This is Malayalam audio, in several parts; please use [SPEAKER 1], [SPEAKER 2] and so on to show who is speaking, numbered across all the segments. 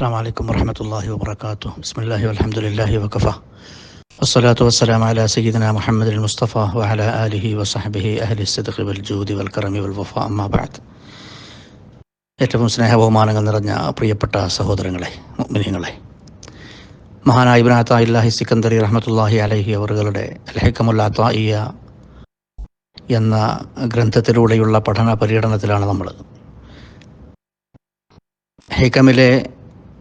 [SPEAKER 1] السلام عليكم ورحمة الله ബിസ്മില്ലാഹി بسم الله والحمد لله وكفى والصلاة والسلام على سيدنا ആലിഹി المصطفى وعلى آله وصحبه أهل الصدق والجود والكرم والوفاء أما بعد ഏറ്റവും സ്നേഹബഹുമാനങ്ങൾ നിറഞ്ഞ പ്രിയപ്പെട്ട സഹോദരങ്ങളെ മുഅ്മിനീങ്ങളെ. മഹാനായ ഇബ്നു ഇല്ലാഹി സിക്കന്ദരി റഹ്മത്തുള്ളാഹി അലൈഹി അവറുകളുടെ അൽഹിക്കമുൽ അത്തായിയ എന്ന ഗ്രന്ഥത്തിലൂടെയുള്ള പഠന പര്യടനത്തിലാണ് നമ്മൾ ഹൈക്കമിലെ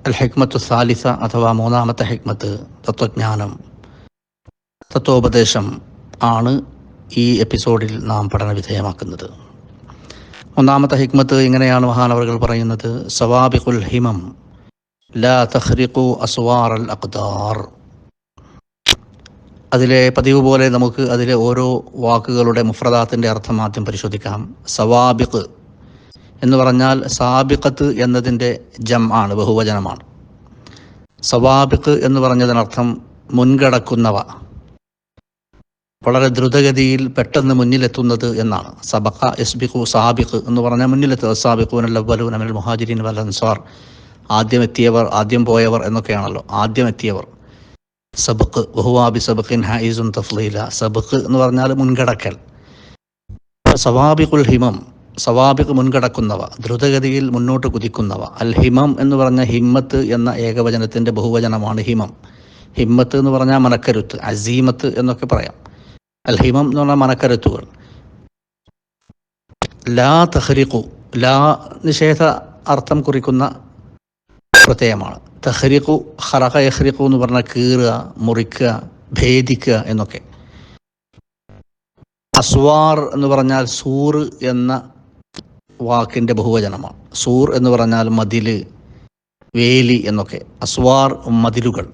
[SPEAKER 1] അൽ ഹെക്മത്തു സാലിസ അഥവാ മൂന്നാമത്തെ ഹിക്മത്ത് തത്വജ്ഞാനം. തത്വോപദേശം ആണ് ഈ എപ്പിസോഡിൽ നാം പഠന വിധേയമാക്കുന്നത്. ഒന്നാമത്തെ ഹിക്മത്ത് ഇങ്ങനെയാണ് മഹാനവറുകൾ പറയുന്നത് സവാബിഖുൽ ഹിമം ലാ തഹ്രിഖു അസ്വാർ അൽ അഖ്ദാർ. അതിലെ പതിവ് പോലെ നമുക്ക് അതിലെ ഓരോ വാക്കുകളുടെ മുഫ്രദാത്തിന്റെ അർത്ഥം ആദ്യം പരിശോധിക്കാം. സവാബിഖ് എന്ന് പറഞ്ഞാൽ സാബിഖത്ത് എന്നതിന്റെ ജം ആണ് ബഹുവചനമാണ്. സവാബിഖ് എന്ന് പറഞ്ഞതിനർത്ഥം മുൻകടക്കുന്നവ വളരെ ദ്രുതഗതിയിൽ പെട്ടെന്ന് മുന്നിലെത്തുന്നത് എന്നാണ്. സബഖ എസ്ബിഖു സാബിഖ് എന്ന് പറഞ്ഞാൽ മുന്നിലെത്തുക സാബിഖൂൻ അല്ലവലൂൻ നമ്മൾ മുഹാജിരീൻ വൽ അൻസാർ. ആദ്യം എത്തിയവർ ആദ്യം പോയവർ എന്നൊക്കെയാണല്ലോ ആദ്യം എത്തിയവർ സബക്ക് ബഹുവാബി സബഖിൻ ഹൈസുൻ തഫ്ലീല. സബക്ക് എന്ന് പറഞ്ഞാൽ മുൻകടക്കൽ. സവാബിഖുൽ ഹിമം സവാബിഖ് മുൻകടക്കുന്നവ ദ്രുതഗതിയിൽ മുന്നോട്ട് കുതിക്കുന്നവ. അൽ ഹിമം എന്ന് പറഞ്ഞ ഹിമ്മത്ത് എന്ന ഏകവചനത്തിന്റെ ബഹുവചനമാണ് ഹിമം. ഹിമ്മത്ത് എന്ന് പറഞ്ഞാൽ മനക്കരുത്ത് അസീമത്ത് എന്നൊക്കെ പറയാം. അൽ ഹിമം എന്ന് പറഞ്ഞാൽ മനക്കരുത്തുകൾ. ലാ തഹ്രിഖു ലാ നിഷേധ അർത്ഥം കുറിക്കുന്ന പ്രത്യയമാണ്. തഹ്രിഖു ഹറഖ യഹ്രിഖു എന്ന് പറഞ്ഞാൽ കീറുക മുറിക്കുക ഭേദിക്കുക എന്നൊക്കെ. അസ്വാർ എന്ന് പറഞ്ഞാൽ സൂറ് എന്ന വാക്കിന്റെ ബഹുവചനമാണ്. സൂർ എന്ന് പറഞ്ഞാൽ മതിൽ വേലി എന്നൊക്കെ. അസ്വാർ മതിലുകൾ.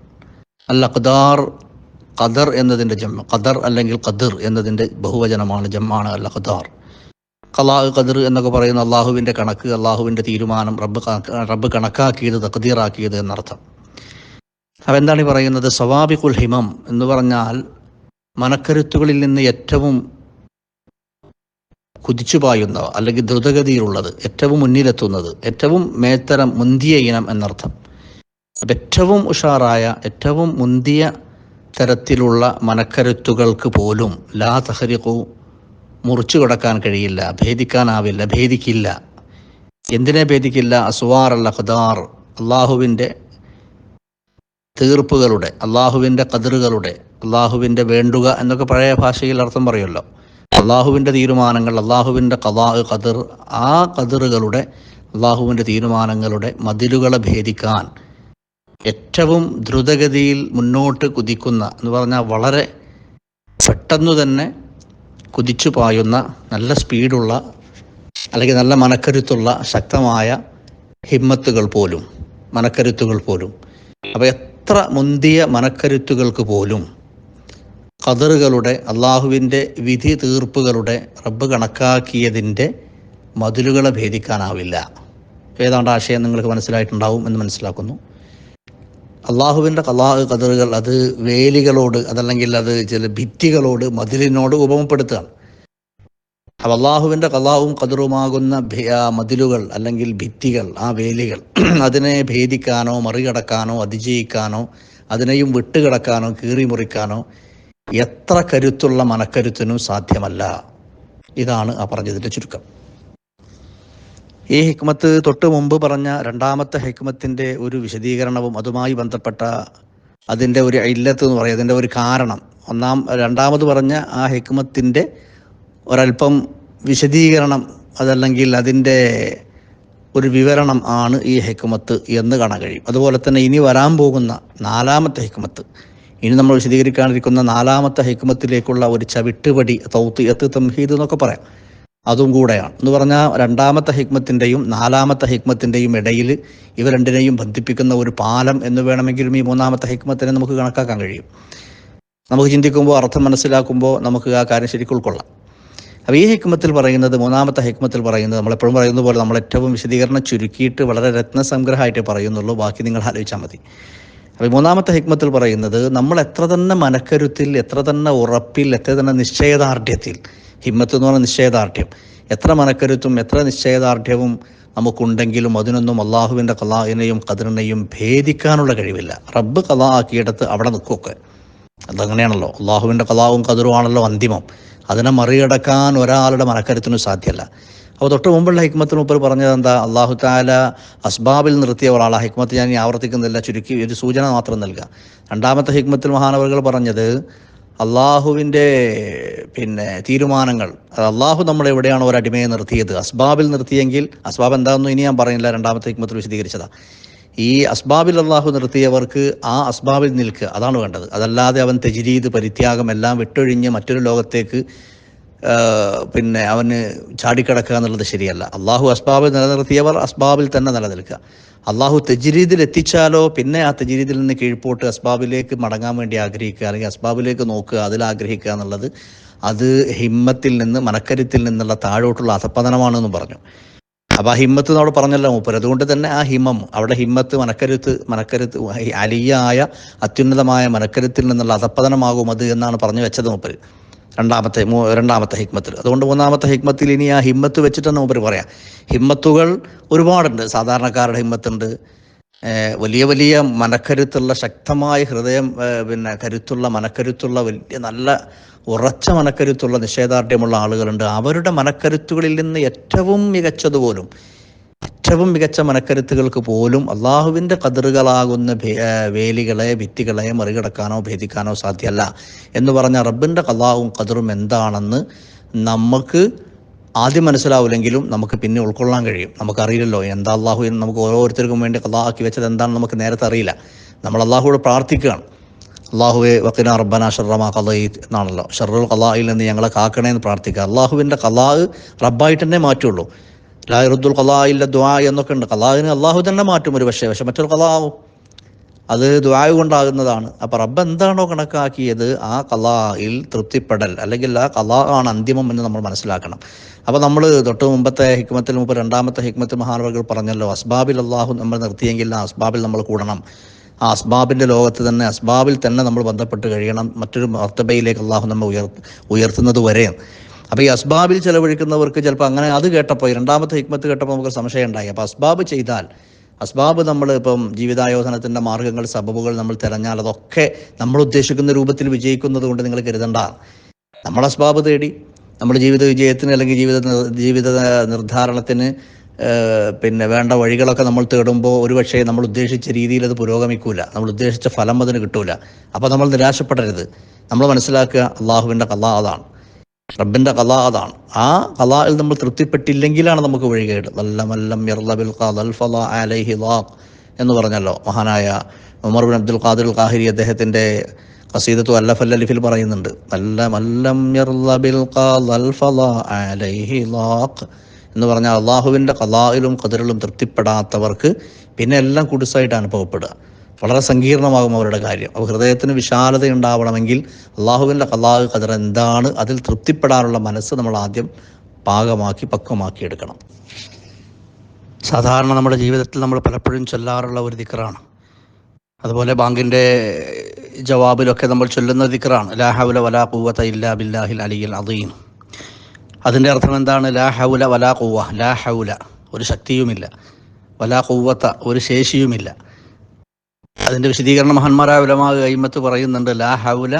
[SPEAKER 1] അല്ല ഖദാർ ഖദർ എന്നതിന്റെ ജമ്മ ഖദർ അല്ലെങ്കിൽ ഖദർ എന്നതിന്റെ ബഹുവചനമാണ് ജമ്മാണ് അല്ല ഖദാർ ഖലാഹ് ഖദർ എന്നൊക്കെ പറയുന്ന അള്ളാഹുവിന്റെ കണക്ക് അള്ളാഹുവിന്റെ തീരുമാനം റബ്ബ് റബ്ബ് കണക്കാക്കിയത് തഖദീറാക്കിയത് എന്നർത്ഥം. അപ്പം എന്താണ് ഈ പറയുന്നത്? സവാബിഖുൽ ഹിമം എന്ന് പറഞ്ഞാൽ മനക്കരുത്തുകളിൽ നിന്ന് ഏറ്റവും കുതിച്ചു പായുന്നവ അല്ലെങ്കിൽ ദ്രുതഗതിയിലുള്ളത് ഏറ്റവും മുന്നിലെത്തുന്നത് ഏറ്റവും മേത്തരം മുന്തിയ ഇനം എന്നർത്ഥം. ഏറ്റവും ഉഷാറായ ഏറ്റവും മുന്തിയ തരത്തിലുള്ള മനക്കരുത്തുകൾക്ക് പോലും ലാ തഹരിഖു മുറിച്ചു കിടക്കാൻ കഴിയില്ല ഭേദിക്കാനാവില്ല ഭേദിക്കില്ല. എന്തിനെ ഭേദിക്കില്ല? അസുവാർ അൽ ഖദാർ അള്ളാഹുവിന്റെ തീർപ്പുകളുടെ അള്ളാഹുവിന്റെ കതിറുകളുടെ അള്ളാഹുവിന്റെ വേണ്ടുക എന്നൊക്കെ പഴയ ഭാഷയിൽ അർത്ഥം പറയുമല്ലോ. അള്ളാഹുവിന്റെ തീരുമാനങ്ങൾ അള്ളാഹുവിന്റെ കഥാ കതിർ ആ കതിറുകളുടെ അള്ളാഹുവിന്റെ തീരുമാനങ്ങളുടെ മതിലുകളെ ഭേദിക്കാൻ ഏറ്റവും ദ്രുതഗതിയിൽ മുന്നോട്ട് കുതിക്കുന്ന എന്ന് പറഞ്ഞാൽ വളരെ പെട്ടെന്ന് തന്നെ കുതിച്ചു പായുന്ന നല്ല സ്പീഡുള്ള അല്ലെങ്കിൽ നല്ല മനക്കരുത്തുള്ള ശക്തമായ ഹിമ്മത്തുകൾ പോലും മനക്കരുത്തുകൾ പോലും. അപ്പോൾ എത്ര മുന്തിയ മനക്കരുത്തുകൾക്ക് പോലും കതറുകളുടെ അള്ളാഹുവിന്റെ വിധി തീർപ്പുകളുടെ റബ്ബ് കണക്കാക്കിയതിന്റെ മതിലുകളെ ഭേദിക്കാനാവില്ല. ഏതാണ്ട് ആശയം നിങ്ങൾക്ക് മനസ്സിലായിട്ടുണ്ടാവും എന്ന് മനസ്സിലാക്കുന്നു. അള്ളാഹുവിന്റെ കലാഹ് കതിറുകൾ അത് വേലികളോട് അതല്ലെങ്കിൽ അത് ചില ഭിത്തികളോട് മതിലിനോട് ഉപമപ്പെടുത്തുകയാണ്. അപ്പം അള്ളാഹുവിന്റെ കലാവും കതിറുമാകുന്ന മതിലുകൾ അല്ലെങ്കിൽ ഭിത്തികൾ ആ വേലികൾ അതിനെ ഭേദിക്കാനോ മറികടക്കാനോ അതിജയിക്കാനോ അതിനെയും വിട്ടുകിടക്കാനോ കീറി മുറിക്കാനോ എത്ര കരുത്തുള്ള മനക്കരുത്തിനും സാധ്യമല്ല. ഇതാണ് ആ പറഞ്ഞതിന്റെ ചുരുക്കം. ഈ ഹിക്മത്ത് തൊട്ട് മുമ്പ് പറഞ്ഞ രണ്ടാമത്തെ ഹിക്മത്തിന്റെ ഒരു വിശദീകരണവും അതുമായി ബന്ധപ്പെട്ട അതിന്റെ ഒരു ഇല്ലത്ത് എന്ന് പറയും. അതിന്റെ ഒരു കാരണം. ഒന്നാം രണ്ടാമത് പറഞ്ഞ ആ ഹിക്മത്തിന്റെ ഒരല്പം വിശദീകരണം അതല്ലെങ്കിൽ അതിന്റെ ഒരു വിവരണം ആണ് ഈ ഹിക്മത്ത് എന്ന് കാണാൻ കഴിയും. അതുപോലെ തന്നെ ഇനി വരാൻ പോകുന്ന നാലാമത്തെ ഹിക്മത്ത്. ഇനി നമ്മൾ വിശദീകരിക്കാനിരിക്കുന്ന നാലാമത്തെ ഹൈക്കുമത്തിലേക്കുള്ള ഒരു ചവിട്ടുപടി തൗത്ത് എത്ത് തംഹീദ് എന്നൊക്കെ പറയാം. അതും കൂടെയാണ്. എന്ന് പറഞ്ഞാൽ രണ്ടാമത്തെ ഹിക്മത്തിന്റെയും നാലാമത്തെ ഹിക്മത്തിന്റെയും ഇടയിൽ ഇവ രണ്ടിനെയും ബന്ധിപ്പിക്കുന്ന ഒരു പാലം എന്ന് വേണമെങ്കിലും ഈ മൂന്നാമത്തെ ഹിക്മത്തിനെ നമുക്ക് കണക്കാക്കാൻ കഴിയും. നമുക്ക് ചിന്തിക്കുമ്പോൾ അർത്ഥം മനസ്സിലാക്കുമ്പോൾ നമുക്ക് ആ കാര്യം ശരിക്കും ഉൾക്കൊള്ളാം. അപ്പോൾ ഈ ഹിക്മത്തിൽ പറയുന്നത് മൂന്നാമത്തെ ഹിക്മത്തിൽ പറയുന്നത് നമ്മളെപ്പോഴും പറയുന്ന പോലെ നമ്മൾ ഏറ്റവും വിശദീകരണം ചുരുക്കിയിട്ട് വളരെ രത്നസംഗ്രഹമായിട്ട് പറയുന്നുള്ളൂ. ബാക്കി നിങ്ങൾ ആലോചിച്ചാൽ മതി. അപ്പോൾ മൂന്നാമത്തെ ഹിക്മത്തിൽ പറയുന്നത് നമ്മൾ എത്ര തന്നെ മനക്കരുത്തിൽ എത്ര തന്നെ ഉറപ്പിൽ എത്ര തന്നെ നിശ്ചയദാർഢ്യത്തിൽ ഹിമ്മത്ത് എന്ന് പറഞ്ഞ നിശ്ചയദാർഢ്യം എത്ര മനക്കരുത്തും എത്ര നിശ്ചയദാർഢ്യവും നമുക്കുണ്ടെങ്കിലും അതിനൊന്നും അള്ളാഹുവിന്റെ കലാഹിനെയും കതിറിനെയും ഭേദിക്കാനുള്ള കഴിവില്ല. റബ്ബ് കലാ ആക്കിയിടത്ത് അവിടെ നിൽക്കുമൊക്കെ അതങ്ങനെയാണല്ലോ. അള്ളാഹുവിന്റെ കലാവും കതിറുമാണല്ലോ അന്തിമം. അതിനെ മറികടക്കാൻ ഒരാളുടെ മനക്കരുത്തിനും സാധ്യമല്ല. അപ്പോൾ തൊട്ട് മുമ്പുള്ള ഹിക്മത്തിന് മുപ്പർ പറഞ്ഞത് എന്താ? അള്ളാഹു താല അസ്ബാബിൽ നിർത്തിയ ഒരാളാണ് ഹിക്മത്ത് ഞാൻ ആവർത്തിക്കുന്നില്ല. ചുരുക്കി ഒരു സൂചന മാത്രം നൽകുക രണ്ടാമത്തെ ഹിക്മത്തിൽ മഹാനവറുകൾ പറഞ്ഞത് അള്ളാഹുവിന്റെ പിന്നെ തീരുമാനങ്ങൾ അത് അള്ളാഹു നമ്മളെ എവിടെയാണ് ഒരു അടിമയെ നിർത്തിയത്? അസ്ബാബിൽ നിർത്തിയെങ്കിൽ അസ്ബാബ് എന്താണെന്നും ഇനി ഞാൻ പറയുന്നില്ല. രണ്ടാമത്തെ ഹിക്മത്തിൽ വിശദീകരിച്ചതാ. ഈ അസ്ബാബിൽ അള്ളാഹു നിർത്തിയവർക്ക് ആ അസ്ബാബിൽ നിൽക്കുക അതാണ് വേണ്ടത്. അതല്ലാതെ അവൻ തെജിരീത് പരിത്യാഗം എല്ലാം വിട്ടൊഴിഞ്ഞ് മറ്റൊരു ലോകത്തേക്ക് പിന്നെ അവന് ചാടിക്കിടക്കുക എന്നുള്ളത് ശരിയല്ല. അള്ളാഹു അസ്ബാബിൽ നിലനിർത്തിയവർ അസ്ബാബിൽ തന്നെ നിലനിൽക്കുക. അള്ളാഹു തെജിരീദിൽ എത്തിച്ചാലോ പിന്നെ ആ തെജിരീദിൽ നിന്ന് കീഴ്പോട്ട് അസ്ബാബിലേക്ക് മടങ്ങാൻ വേണ്ടി ആഗ്രഹിക്കുക അല്ലെങ്കിൽ അസ്ബാബിലേക്ക് നോക്കുക അതിൽ ആഗ്രഹിക്കുക എന്നുള്ളത് അത് ഹിമ്മത്തിൽ നിന്ന് മനക്കരുത്തിൽ നിന്നുള്ള താഴോട്ടുള്ള അധപ്പതനമാണെന്ന് പറഞ്ഞു. അപ്പോൾ ആ ഹിമ്മത്ത് നമ്മൾ പറഞ്ഞല്ലോ മൂപ്പർ അതുകൊണ്ട് തന്നെ ആ ഹിമം അവിടെ ഹിമ്മത്ത് മനക്കരുത്ത് മനക്കരുത്ത് അലിയായ അത്യുന്നതമായ മനക്കരുത്തിൽ നിന്നുള്ള അധപ്പതനമാകും അത് എന്നാണ് പറഞ്ഞു വെച്ചത് മൂപ്പർ രണ്ടാമത്തെ രണ്ടാമത്തെ ഹിക്മത്തിൽ. അതുകൊണ്ട് മൂന്നാമത്തെ ഹിക്മത്തിൽ ഇനി ആ ഹിമ്മത്ത് വെച്ചിട്ടാണ് മൂപ്പർ പറയാം. ഹിമ്മത്തുകൾ ഒരുപാടുണ്ട്. സാധാരണക്കാരുടെ ഹിമ്മത്തുണ്ട്. വലിയ വലിയ മനക്കരുത്തുള്ള ശക്തമായ ഹൃദയം പിന്നെ കരുത്തുള്ള മനക്കരുത്തുള്ള വലിയ നല്ല ഉറച്ച മനക്കരുത്തുള്ള നിഷേധാർഢ്യമുള്ള ആളുകളുണ്ട്. അവരുടെ മനക്കരുത്തുകളിൽ നിന്ന് ഏറ്റവും മികച്ചതുപോലും ഏറ്റവും മികച്ച മനക്കരുത്തുകൾക്ക് പോലും അള്ളാഹുവിന്റെ കതിറുകളാകുന്ന വേലികളെ ഭിത്തികളെ മറികടക്കാനോ ഭേദിക്കാനോ സാധ്യമല്ല എന്ന് പറഞ്ഞ റബ്ബിന്റെ കലാവും കതിറും എന്താണെന്ന് നമുക്ക് ആദ്യം മനസ്സിലാവില്ലെങ്കിലും നമുക്ക് പിന്നെ ഉൾക്കൊള്ളാൻ കഴിയും. നമുക്കറിയില്ലല്ലോ എന്താ അള്ളാഹു നമുക്ക് ഓരോരുത്തർക്കും വേണ്ടി കലാ ആക്കി വെച്ചത് എന്താണെന്ന് നമുക്ക് നേരത്തെ അറിയില്ല. നമ്മൾ അള്ളാഹുവോട് പ്രാർത്ഥിക്കുകയാണ്. അള്ളാഹുവെ വക്കിന റബ്ബന ഷർറമാ കലയിത് എന്നാണല്ലോ. ഷർറുൽ കലായിൽ നിന്ന് ഞങ്ങളെ കാക്കണേ എന്ന് പ്രാർത്ഥിക്കുക. അള്ളാഹുവിന്റെ കലാ റബ്ബായിട്ട് തന്നെ മാറ്റുള്ളൂ. ലായറുദ്ദുൽ ഇല്ല ദ്വാ എന്നൊക്കെ ഉണ്ട്. കലാഹിന് അള്ളാഹു തന്നെ മാറ്റും ഒരു പക്ഷേ. പക്ഷെ മറ്റൊരു കലാവും അത് ദ്വായ കൊണ്ടാകുന്നതാണ്. അപ്പം റബ്ബ് എന്താണോ കണക്കാക്കിയത്? ആ കലായിൽ തൃപ്തിപ്പെടൽ. അല്ലെങ്കിൽ ആ കലാ ആണ് അന്തിമം എന്ന് നമ്മൾ മനസ്സിലാക്കണം. അപ്പോൾ നമ്മൾ തൊട്ട് മുമ്പത്തെ ഹിക്മത്തിൽ മുമ്പ് രണ്ടാമത്തെ ഹിക്മത്ത് മഹാനവകൾ പറഞ്ഞല്ലോ അസ്ബാബിൽ അള്ളാഹു നമ്മൾ നിർത്തിയെങ്കിൽ ആ അസ്ബാബിൽ നമ്മൾ കൂടണം. ആ അസ്ബാബിന്റെ ലോകത്ത് തന്നെ അസ്ബാബിൽ തന്നെ നമ്മൾ ബന്ധപ്പെട്ട് കഴിയണം. മറ്റൊരു മർത്തബയിലേക്ക് അള്ളാഹു നമ്മൾ ഉയർ ഉയർത്തുന്നത് വരെ. അപ്പോൾ ഈ അസ്ബാബിൽ ചിലവഴിക്കുന്നവർക്ക് ചിലപ്പോൾ അങ്ങനെ അത് കേട്ടപ്പോൾ രണ്ടാമത്തെ ഹിക്മത്ത് കേട്ടപ്പോൾ നമുക്ക് സംശയം ഉണ്ടായി. അപ്പോൾ അസ്ബാബ് ചെയ്താൽ അസ്ബാബ് നമ്മൾ ഇപ്പം ജീവിതായോധനത്തിന്റെ മാർഗങ്ങൾ സബബുകൾ നമ്മൾ തിരഞ്ഞാൽ അതൊക്കെ നമ്മൾ ഉദ്ദേശിക്കുന്ന രൂപത്തിൽ വിജയിക്കുന്നത് കൊണ്ട് നിങ്ങൾ കരുതണ്ട. നമ്മൾ അസ്ബാബ് തേടി നമ്മൾ ജീവിത വിജയത്തിന് അല്ലെങ്കിൽ ജീവിത ജീവിത നിർദ്ധാരണത്തിന് പിന്നെ വേണ്ട വഴികളൊക്കെ നമ്മൾ തേടുമ്പോൾ ഒരുപക്ഷെ നമ്മൾ ഉദ്ദേശിച്ച രീതിയിൽ അത് പുരോഗമിക്കൂല. നമ്മൾ ഉദ്ദേശിച്ച ഫലം അതിന് കിട്ടൂല. അപ്പോൾ നമ്മൾ നിരാശപ്പെടരുത്. നമ്മൾ മനസ്സിലാക്കുക അള്ളാഹുവിന്റെ കല്ലാ അതാണ്. റബ്ബിന്റെ കലാ അതാണ്. ആ കലായിൽ നമ്മൾ തൃപ്തിപ്പെട്ടില്ലെങ്കിലാണ് നമുക്ക് വഴികേട്. നല്ല വല്ലമല്ലം യർലബിൽ ഖാദൽ ഫലാ അലൈഹി ലാഖ് എന്ന് പറഞ്ഞല്ലോ മഹാനായ Umar bin Abdul Qadir Qahiri അദ്ദേഹത്തിന്റെ കസീദത്തു അല്ലഫല്ലലിഫിൽ പറയുന്നുണ്ട്. നല്ല മല്ലം യർലബിൽ ഖാദൽ ഫലാ അലൈഹി ലാഖ് എന്ന് പറഞ്ഞാൽ അള്ളാഹുവിന്റെ കലായിലും കതിരിലും തൃപ്തിപ്പെടാത്തവർക്ക് പിന്നെ എല്ലാം കുടിസായിട്ട് അനുഭവപ്പെടുക. വളരെ സങ്കീർണമാകും അവരുടെ കാര്യം. അപ്പോൾ ഹൃദയത്തിന് വിശാലത ഉണ്ടാവണമെങ്കിൽ അള്ളാഹുവിന്റെ കലാഹ് ഖദർ എന്താണ് അതിൽ തൃപ്തിപ്പെടാനുള്ള മനസ്സ് നമ്മൾ ആദ്യം പാകമാക്കി പക്വമാക്കി എടുക്കണം. സാധാരണ നമ്മുടെ ജീവിതത്തിൽ നമ്മൾ പലപ്പോഴും ചൊല്ലാറുള്ള ഒരു ദിക്റാണ്. അതുപോലെ ബാങ്കിന്റെ ജവാബിലൊക്കെ നമ്മൾ ചൊല്ലുന്ന ദിക്റാണ്. ലാ ഹൗല വലാ കൂവത്ത ഇല്ലാ ബില്ലാഹിൽ അലിയിൽ അദീം. അതിന്റെ അർത്ഥം എന്താണ്? ലാ ഹൗല വലാ കൂവ ലാ ഹൗല. ഒരു ശക്തിയുമില്ല. വലാ കൂവത്ത ഒരു ശേഷിയുമില്ല. അതിന്റെ വിശദീകരണം മഹാന്മാരായ ഉലമാ കൈമത്ത് പറയുന്നുണ്ട് ലാ ഹൗല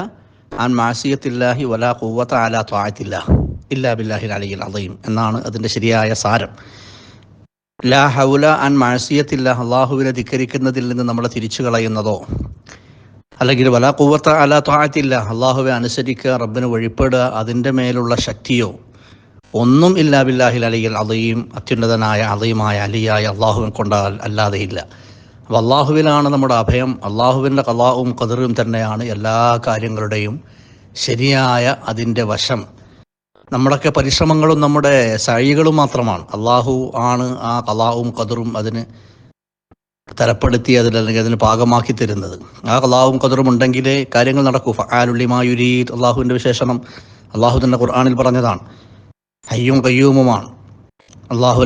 [SPEAKER 1] ആൻ മാസിയത്തില്ലാഹി വലാ കൂവത്ത് അലാ ത്വാഅത്തില്ല ഇല്ലാ ബില്ലാഹി അലിയിൽ അതയും എന്നാണ് അതിന്റെ ശരിയായ സാരം. ലാ ഹൗല ആൻ മാസിയത്തില്ല അള്ളാഹുവിനെ ധിക്കരിക്കുന്നതിൽ നിന്ന് നമ്മളെ തിരിച്ചു കളയുന്നതോ? അല്ലെങ്കിൽ വലാ കൂവത്ത് അലാ താഴത്തില്ല അള്ളാഹുവെ അനുസരിക്കുക റബ്ബിന് വഴിപ്പെടുക അതിന്റെ മേലുള്ള ശക്തിയോ? ഒന്നും ഇല്ലാ ബില്ലാഹിൽ അലിയിൽ അലയും അത്യുന്നതനായ അലയുമായ അലിയായ അള്ളാഹുവിനെ കൊണ്ടാൽ അല്ലാതെ ഇല്ല. അപ്പോൾ അള്ളാഹുവിലാണ് നമ്മുടെ അഭയം. അള്ളാഹുവിന്റെ കലാവും കതിറും തന്നെയാണ് എല്ലാ കാര്യങ്ങളുടെയും ശരിയായ അതിന്റെ വശം. നമ്മുടെയൊക്കെ പരിശ്രമങ്ങളും നമ്മുടെ സഴികളും മാത്രമാണ്. അള്ളാഹു ആണ് ആ കലാവും കതിറും അതിന് തരപ്പെടുത്തി അതിൽ അല്ലെങ്കിൽ അതിന് പാകമാക്കി തരുന്നത്. ആ കലാവും കതിറും ഉണ്ടെങ്കിലേ കാര്യങ്ങൾ നടക്കൂ. ഫആലുള്ളിമായുരീത് അള്ളാഹുവിന്റെ വിശേഷണം. അള്ളാഹു തന്നെ ഖുർആാനിൽ പറഞ്ഞതാണ്. ഹയ്യും കയ്യൂമുമാണ് ഇലാഹ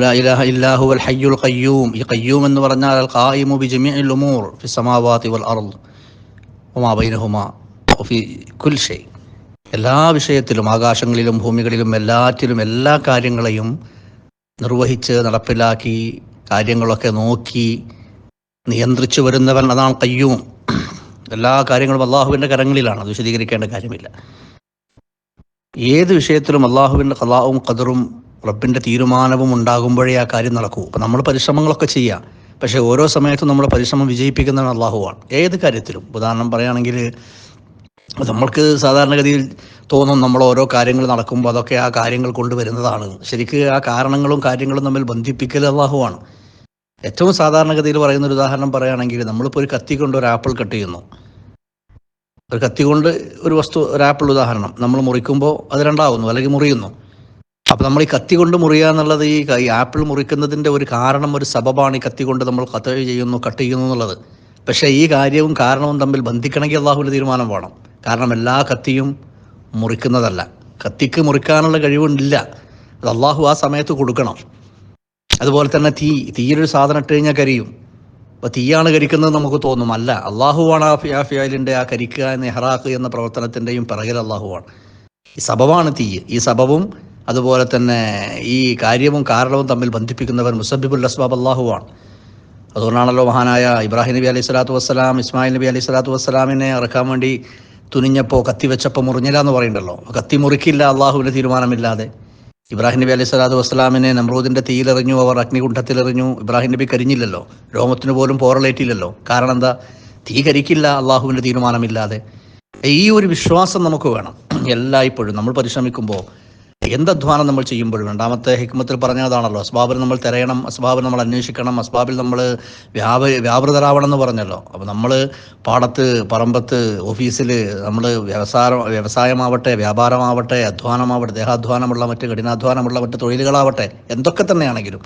[SPEAKER 1] ഹയ്യുൽ ഖയ്യൂം. ഖയ്യൂം എന്ന് പറഞ്ഞാൽ അൽ ഖായിമു ബി ഫി വൽ ഉമാ ബൈനഹുമാ ഫി കുൽ ഷൈ. എല്ലാ വിഷയത്തിലും ആകാശങ്ങളിലും ഭൂമികളിലും എല്ലാറ്റിലും എല്ലാ കാര്യങ്ങളെയും നിർവഹിച്ച് നടപ്പിലാക്കി കാര്യങ്ങളൊക്കെ നോക്കി നിയന്ത്രിച്ചു വരുന്നവൻ അതാണ് കയ്യും എല്ലാ കാര്യങ്ങളും അള്ളാഹുവിന്റെ കരങ്ങളിലാണ്. അത് വിശദീകരിക്കേണ്ട കാര്യമില്ല. ഏത് വിഷയത്തിലും അള്ളാഹുവിന്റെ കലാവും കതറും റബ്ബിന്റെ തീരുമാനവും ഉണ്ടാകുമ്പോഴേ ആ കാര്യം നടക്കൂ. അപ്പം നമ്മൾ പരിശ്രമങ്ങളൊക്കെ ചെയ്യാം. പക്ഷേ ഓരോ സമയത്തും നമ്മുടെ പരിശ്രമം വിജയിപ്പിക്കുന്നതാണ് അള്ളാഹുവാണ് ഏത് കാര്യത്തിലും. ഉദാഹരണം പറയുകയാണെങ്കിൽ നമ്മൾക്ക് സാധാരണഗതിയിൽ തോന്നും നമ്മൾ ഓരോ കാര്യങ്ങൾ നടക്കുമ്പോൾ അതൊക്കെ ആ കാര്യങ്ങൾ കൊണ്ടുവരുന്നതാണ്. ശരിക്ക് ആ കാരണങ്ങളും കാര്യങ്ങളും തമ്മിൽ ബന്ധിപ്പിക്കൽ അള്ളാഹുവാണ് ഏറ്റവും സാധാരണഗതിയിൽ പറയുന്ന ഒരു ഉദാഹരണം പറയുകയാണെങ്കിൽ നമ്മളിപ്പോൾ ഒരു കത്തി കൊണ്ട് ഒരു ആപ്പിൾ കട്ട് ചെയ്യുന്നു. ഒരു കത്തി കൊണ്ട് ഒരു വസ്തു ഒരു ആപ്പിൾ ഉദാഹരണം. നമ്മൾ മുറിക്കുമ്പോൾ അത് രണ്ടാവുന്നു അല്ലെങ്കിൽ മുറിയുന്നു. അപ്പോൾ നമ്മൾ ഈ കത്തി കൊണ്ട് മുറിയുക എന്നുള്ളത് ഈ ആപ്പിൾ മുറിക്കുന്നതിന്റെ ഒരു കാരണം ഒരു സബബാണ് ഈ കത്തി കൊണ്ട് നമ്മൾ കത്ത് ചെയ്യുന്നു കട്ട് ചെയ്യുന്നു എന്നുള്ളത്. പക്ഷേ ഈ കാര്യവും കാരണവും തമ്മിൽ ബന്ധിക്കണമെങ്കിൽ അള്ളാഹുവിന്റെ തീരുമാനം വേണം. കാരണം എല്ലാ കത്തിയും മുറിക്കുന്നതല്ല. കത്തിക്ക് മുറിക്കാനുള്ള കഴിവുണ്ടില്ല. അത് അള്ളാഹു ആ സമയത്ത് കൊടുക്കണം. അതുപോലെ തന്നെ തീ തീയൊരു സാധനം ഇട്ട് കഴിഞ്ഞാൽ കരിയും. അപ്പോൾ തീയാണ് കരിക്കുന്നത് നമുക്ക് തോന്നും. അല്ല അള്ളാഹുവാണ് ആ ഫിയാഫിയാലിന്റെ ആ കരിക്കുക എന്ന എന്ന പ്രവർത്തനത്തിന്റെയും പിറകിൽ അള്ളാഹുവാണ്. ഈ സബബാണ് തീ ഈ സബബും അതുപോലെ തന്നെ ഈ കാര്യവും കാരണവും തമ്മിൽ ബന്ധിപ്പിക്കുന്നവർ മുസബിബുൽ അസ്ബാബ് അള്ളാഹുവാണ് അതുകൊണ്ടാണല്ലോ മഹാനായ ഇബ്രാഹിം നബി അലൈഹി സ്വലാത്തു വസ്സലാം ഇസ്മായിൽ നബി അലൈഹി സ്വലാത്തു വസ്സലാമിനെ ഇറക്കാൻ വേണ്ടി തുനിഞ്ഞപ്പോൾ കത്തി വെച്ചപ്പോൾ മുറിഞ്ഞില്ല എന്ന് പറയണ്ടല്ലോ കത്തി മുറിക്കില്ല അള്ളാഹുവിന്റെ തീരുമാനമില്ലാതെ. ഇബ്രാഹിം നബി അലൈഹി സ്വലാത്തു വസ്സലാമിനെ നമ്രൂദിന്റെ തീയിലെറിഞ്ഞു അവർ അഗ്നികുണ്ഠത്തിലെറിഞ്ഞു ഇബ്രാഹിം നബി കരിഞ്ഞില്ലല്ലോ. രോമത്തിന് പോലും പോറലേറ്റില്ലല്ലോ. കാരണം എന്താ? തീ കരിക്കില്ല അള്ളാഹുവിന്റെ തീരുമാനമില്ലാതെ. ഈ ഒരു വിശ്വാസം നമുക്ക് വേണം. എല്ലായ്പ്പോഴും നമ്മൾ പരിശ്രമിക്കുമ്പോൾ എന്ത് അധ്വാനം നമ്മൾ ചെയ്യുമ്പോഴും രണ്ടാമത്തെ ഹിക്മത്തിൽ പറഞ്ഞതാണല്ലോ അസ്ബാബിൽ നമ്മൾ തിരയണം അസ്ബാബിൽ നമ്മൾ അന്വേഷിക്കണം അസ്ബാബിൽ നമ്മൾ വ്യാപ വ്യാപൃതരാവണം എന്ന് പറഞ്ഞല്ലോ. അപ്പോൾ നമ്മൾ പാടത്ത് പറമ്പത്ത് ഓഫീസിൽ നമ്മൾ വ്യവസായ വ്യവസായമാവട്ടെ വ്യാപാരമാവട്ടെ അധ്വാനമാവട്ടെ ദേഹാധ്വാനമുള്ള മറ്റ് കഠിനാധ്വാനമുള്ള മറ്റ് തൊഴിലുകളാവട്ടെ എന്തൊക്കെ തന്നെയാണെങ്കിലും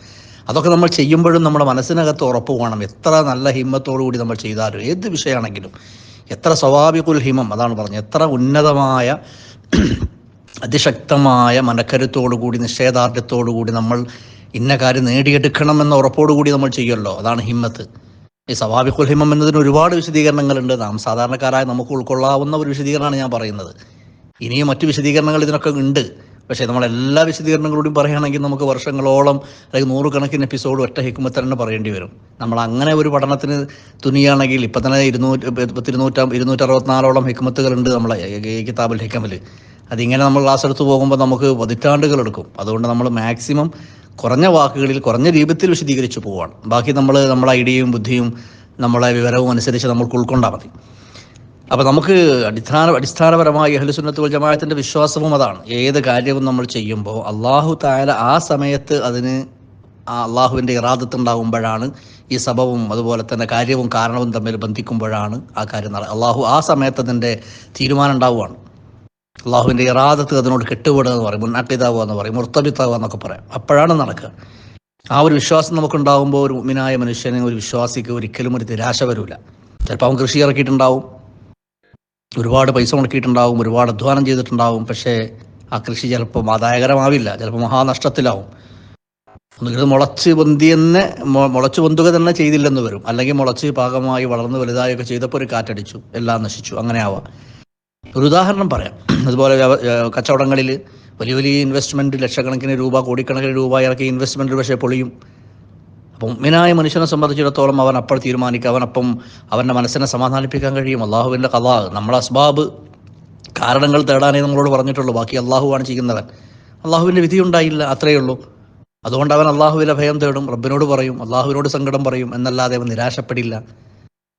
[SPEAKER 1] അതൊക്കെ നമ്മൾ ചെയ്യുമ്പോഴും നമ്മുടെ മനസ്സിനകത്ത് ഉറപ്പ് വേണം. എത്ര നല്ല ഹിമ്മത്തോടു കൂടി നമ്മൾ ചെയ്താലും ഏത് വിഷയമാണെങ്കിലും എത്ര സ്വാഭാവികുൽ ഹിമം അതാണ് പറഞ്ഞത് എത്ര ഉന്നതമായ അതിശക്തമായ മനക്കരുത്തോടുകൂടി നിശ്ചയദാർഢ്യത്തോടുകൂടി നമ്മൾ ഇന്ന കാര്യം നേടിയെടുക്കണം എന്ന ഉറപ്പോടുകൂടി നമ്മൾ ചെയ്യുമല്ലോ. അതാണ് ഹിമ്മത്ത്. ഈ സ്വാഭാവിക ഹിമം എന്നതിന് ഒരുപാട് വിശദീകരണങ്ങളുണ്ട്. നാം സാധാരണക്കാരായ നമുക്ക് ഉൾക്കൊള്ളാവുന്ന ഒരു വിശദീകരണമാണ് ഞാൻ പറയുന്നത്. ഇനിയും മറ്റു വിശദീകരണങ്ങൾ ഇതിനൊക്കെ ഉണ്ട്. പക്ഷേ നമ്മൾ എല്ലാ വിശദീകരണങ്ങളോടും പറയുകയാണെങ്കിൽ നമുക്ക് വർഷങ്ങളോളം അല്ലെങ്കിൽ നൂറുകണക്കിന് എപ്പിസോഡ് ഒറ്റ ഹിക്കുമത്തിൽ തന്നെ പറയേണ്ടി വരും. നമ്മൾ അങ്ങനെ ഒരു പഠനത്തിന് തുനിയാണെങ്കിൽ ഇപ്പം തന്നെ ഇരുന്നൂറ്റി ഇരുന്നൂറ്റ ഇരുന്നൂറ്ററുപത്തിനാലോളം ഹിക്കുമത്തുകളുണ്ട് നമ്മളെ കിതാബുൽ ഹിക്കമിൽ അതിങ്ങനെ നമ്മൾ ക്ലാസ് എടുത്ത് പോകുമ്പോൾ നമുക്ക് പതിറ്റാണ്ടുകൾ എടുക്കും. അതുകൊണ്ട് നമ്മൾ മാക്സിമം കുറഞ്ഞ വാക്കുകളിൽ കുറഞ്ഞ രൂപത്തിൽ വിശദീകരിച്ച് പോവാണ്. ബാക്കി നമ്മൾ നമ്മളെ ഐഡിയയും ബുദ്ധിയും നമ്മളെ വിവരവും അനുസരിച്ച് നമ്മൾക്ക് ഉൾക്കൊണ്ടാൽ മതി. അപ്പോൾ നമുക്ക് അടിസ്ഥാന അടിസ്ഥാനപരമായി അഹ്ലുസുന്നത്ത് വൽ ജമാഅത്തിന്റെ വിശ്വാസവും അതാണ്. ഏത് കാര്യവും നമ്മൾ ചെയ്യുമ്പോൾ അള്ളാഹു താല ആ സമയത്ത് അതിന് ആ അള്ളാഹുവിന്റെ ഇറാദത്ത് ഉണ്ടാകുമ്പോഴാണ് ഈ സബവും അതുപോലെ തന്നെ കാര്യവും കാരണവും തമ്മിൽ ബന്ധിക്കുമ്പോഴാണ് ആ കാര്യം നട അള്ളാഹു ആ സമയത്ത് അതിന്റെ തീരുമാനം ഉണ്ടാവുകയാണ് അള്ളാഹുവിന്റെ ഇറാദത്ത് അതിനോട് കെട്ടുപെടുക എന്ന് പറയും മുന്നാക്കിതാവുക എന്ന് പറയും മുർത്തബിത്താവുക എന്നൊക്കെ പറയാം. അപ്പോഴാണ് നടക്കുക. ആ ഒരു വിശ്വാസം നമുക്കുണ്ടാകുമ്പോൾ ഒരു ഉമ്മിനായ മനുഷ്യനെ ഒരു വിശ്വാസിക്ക് ഒരിക്കലും ഒരു നിരാശ വരില്ല ചിലപ്പോൾ അവൻ കൃഷി ഇറക്കിയിട്ടുണ്ടാവും ഒരുപാട് പൈസ മുടക്കിയിട്ടുണ്ടാവും ഒരുപാട് അധ്വാനം ചെയ്തിട്ടുണ്ടാവും പക്ഷേ ആ കൃഷി ചിലപ്പോൾ ആദായകരമാവില്ല ചിലപ്പോൾ മഹാനഷ്ടത്തിലാവും. ഒന്നുകിൽ മുളച്ച് പൊന്തിയെന്ന് തന്നെ മുളച്ച് പൊന്തുക തന്നെ ചെയ്തില്ലെന്ന് വരും. അല്ലെങ്കിൽ മുളച്ച് പാകമായി വളർന്ന് വലുതായൊക്കെ ചെയ്തപ്പോൾ ഒരു കാറ്റടിച്ചു എല്ലാം നശിച്ചു അങ്ങനെ ആവാം. ഒരു ഉദാഹരണം പറയാം. അതുപോലെ കച്ചവടങ്ങളിൽ വലിയ വലിയ ഇൻവെസ്റ്റ്മെന്റ് ലക്ഷക്കണക്കിന് രൂപ കോടിക്കണക്കിന് രൂപ ഇറക്കി ഇൻവെസ്റ്റ്മെന്റ് പക്ഷേ പൊളിയും. അപ്പം മിനായ മനുഷ്യനെ സംബന്ധിച്ചിടത്തോളം അവൻ അപ്പോൾ തീരുമാനിക്കുക അവനപ്പം അവന്റെ മനസ്സിനെ സമാധാനിപ്പിക്കാൻ കഴിയും. അള്ളാഹുവിന്റെ കഥ നമ്മളെ അസ്ബാബ് കാരണങ്ങൾ തേടാനേ നമ്മളോട് പറഞ്ഞിട്ടുള്ളൂ. ബാക്കി അള്ളാഹുവാണ് ചെയ്യുന്നവൻ. അള്ളാഹുവിന്റെ വിധി ഉണ്ടായില്ല അത്രയേ ഉള്ളൂ. അതുകൊണ്ട് അവൻ അള്ളാഹുവിലെ ഭയം തേടും റബ്ബിനോട് പറയും അള്ളാഹുവിനോട് സങ്കടം പറയും എന്നല്ലാതെ അവൻ നിരാശപ്പെടില്ല.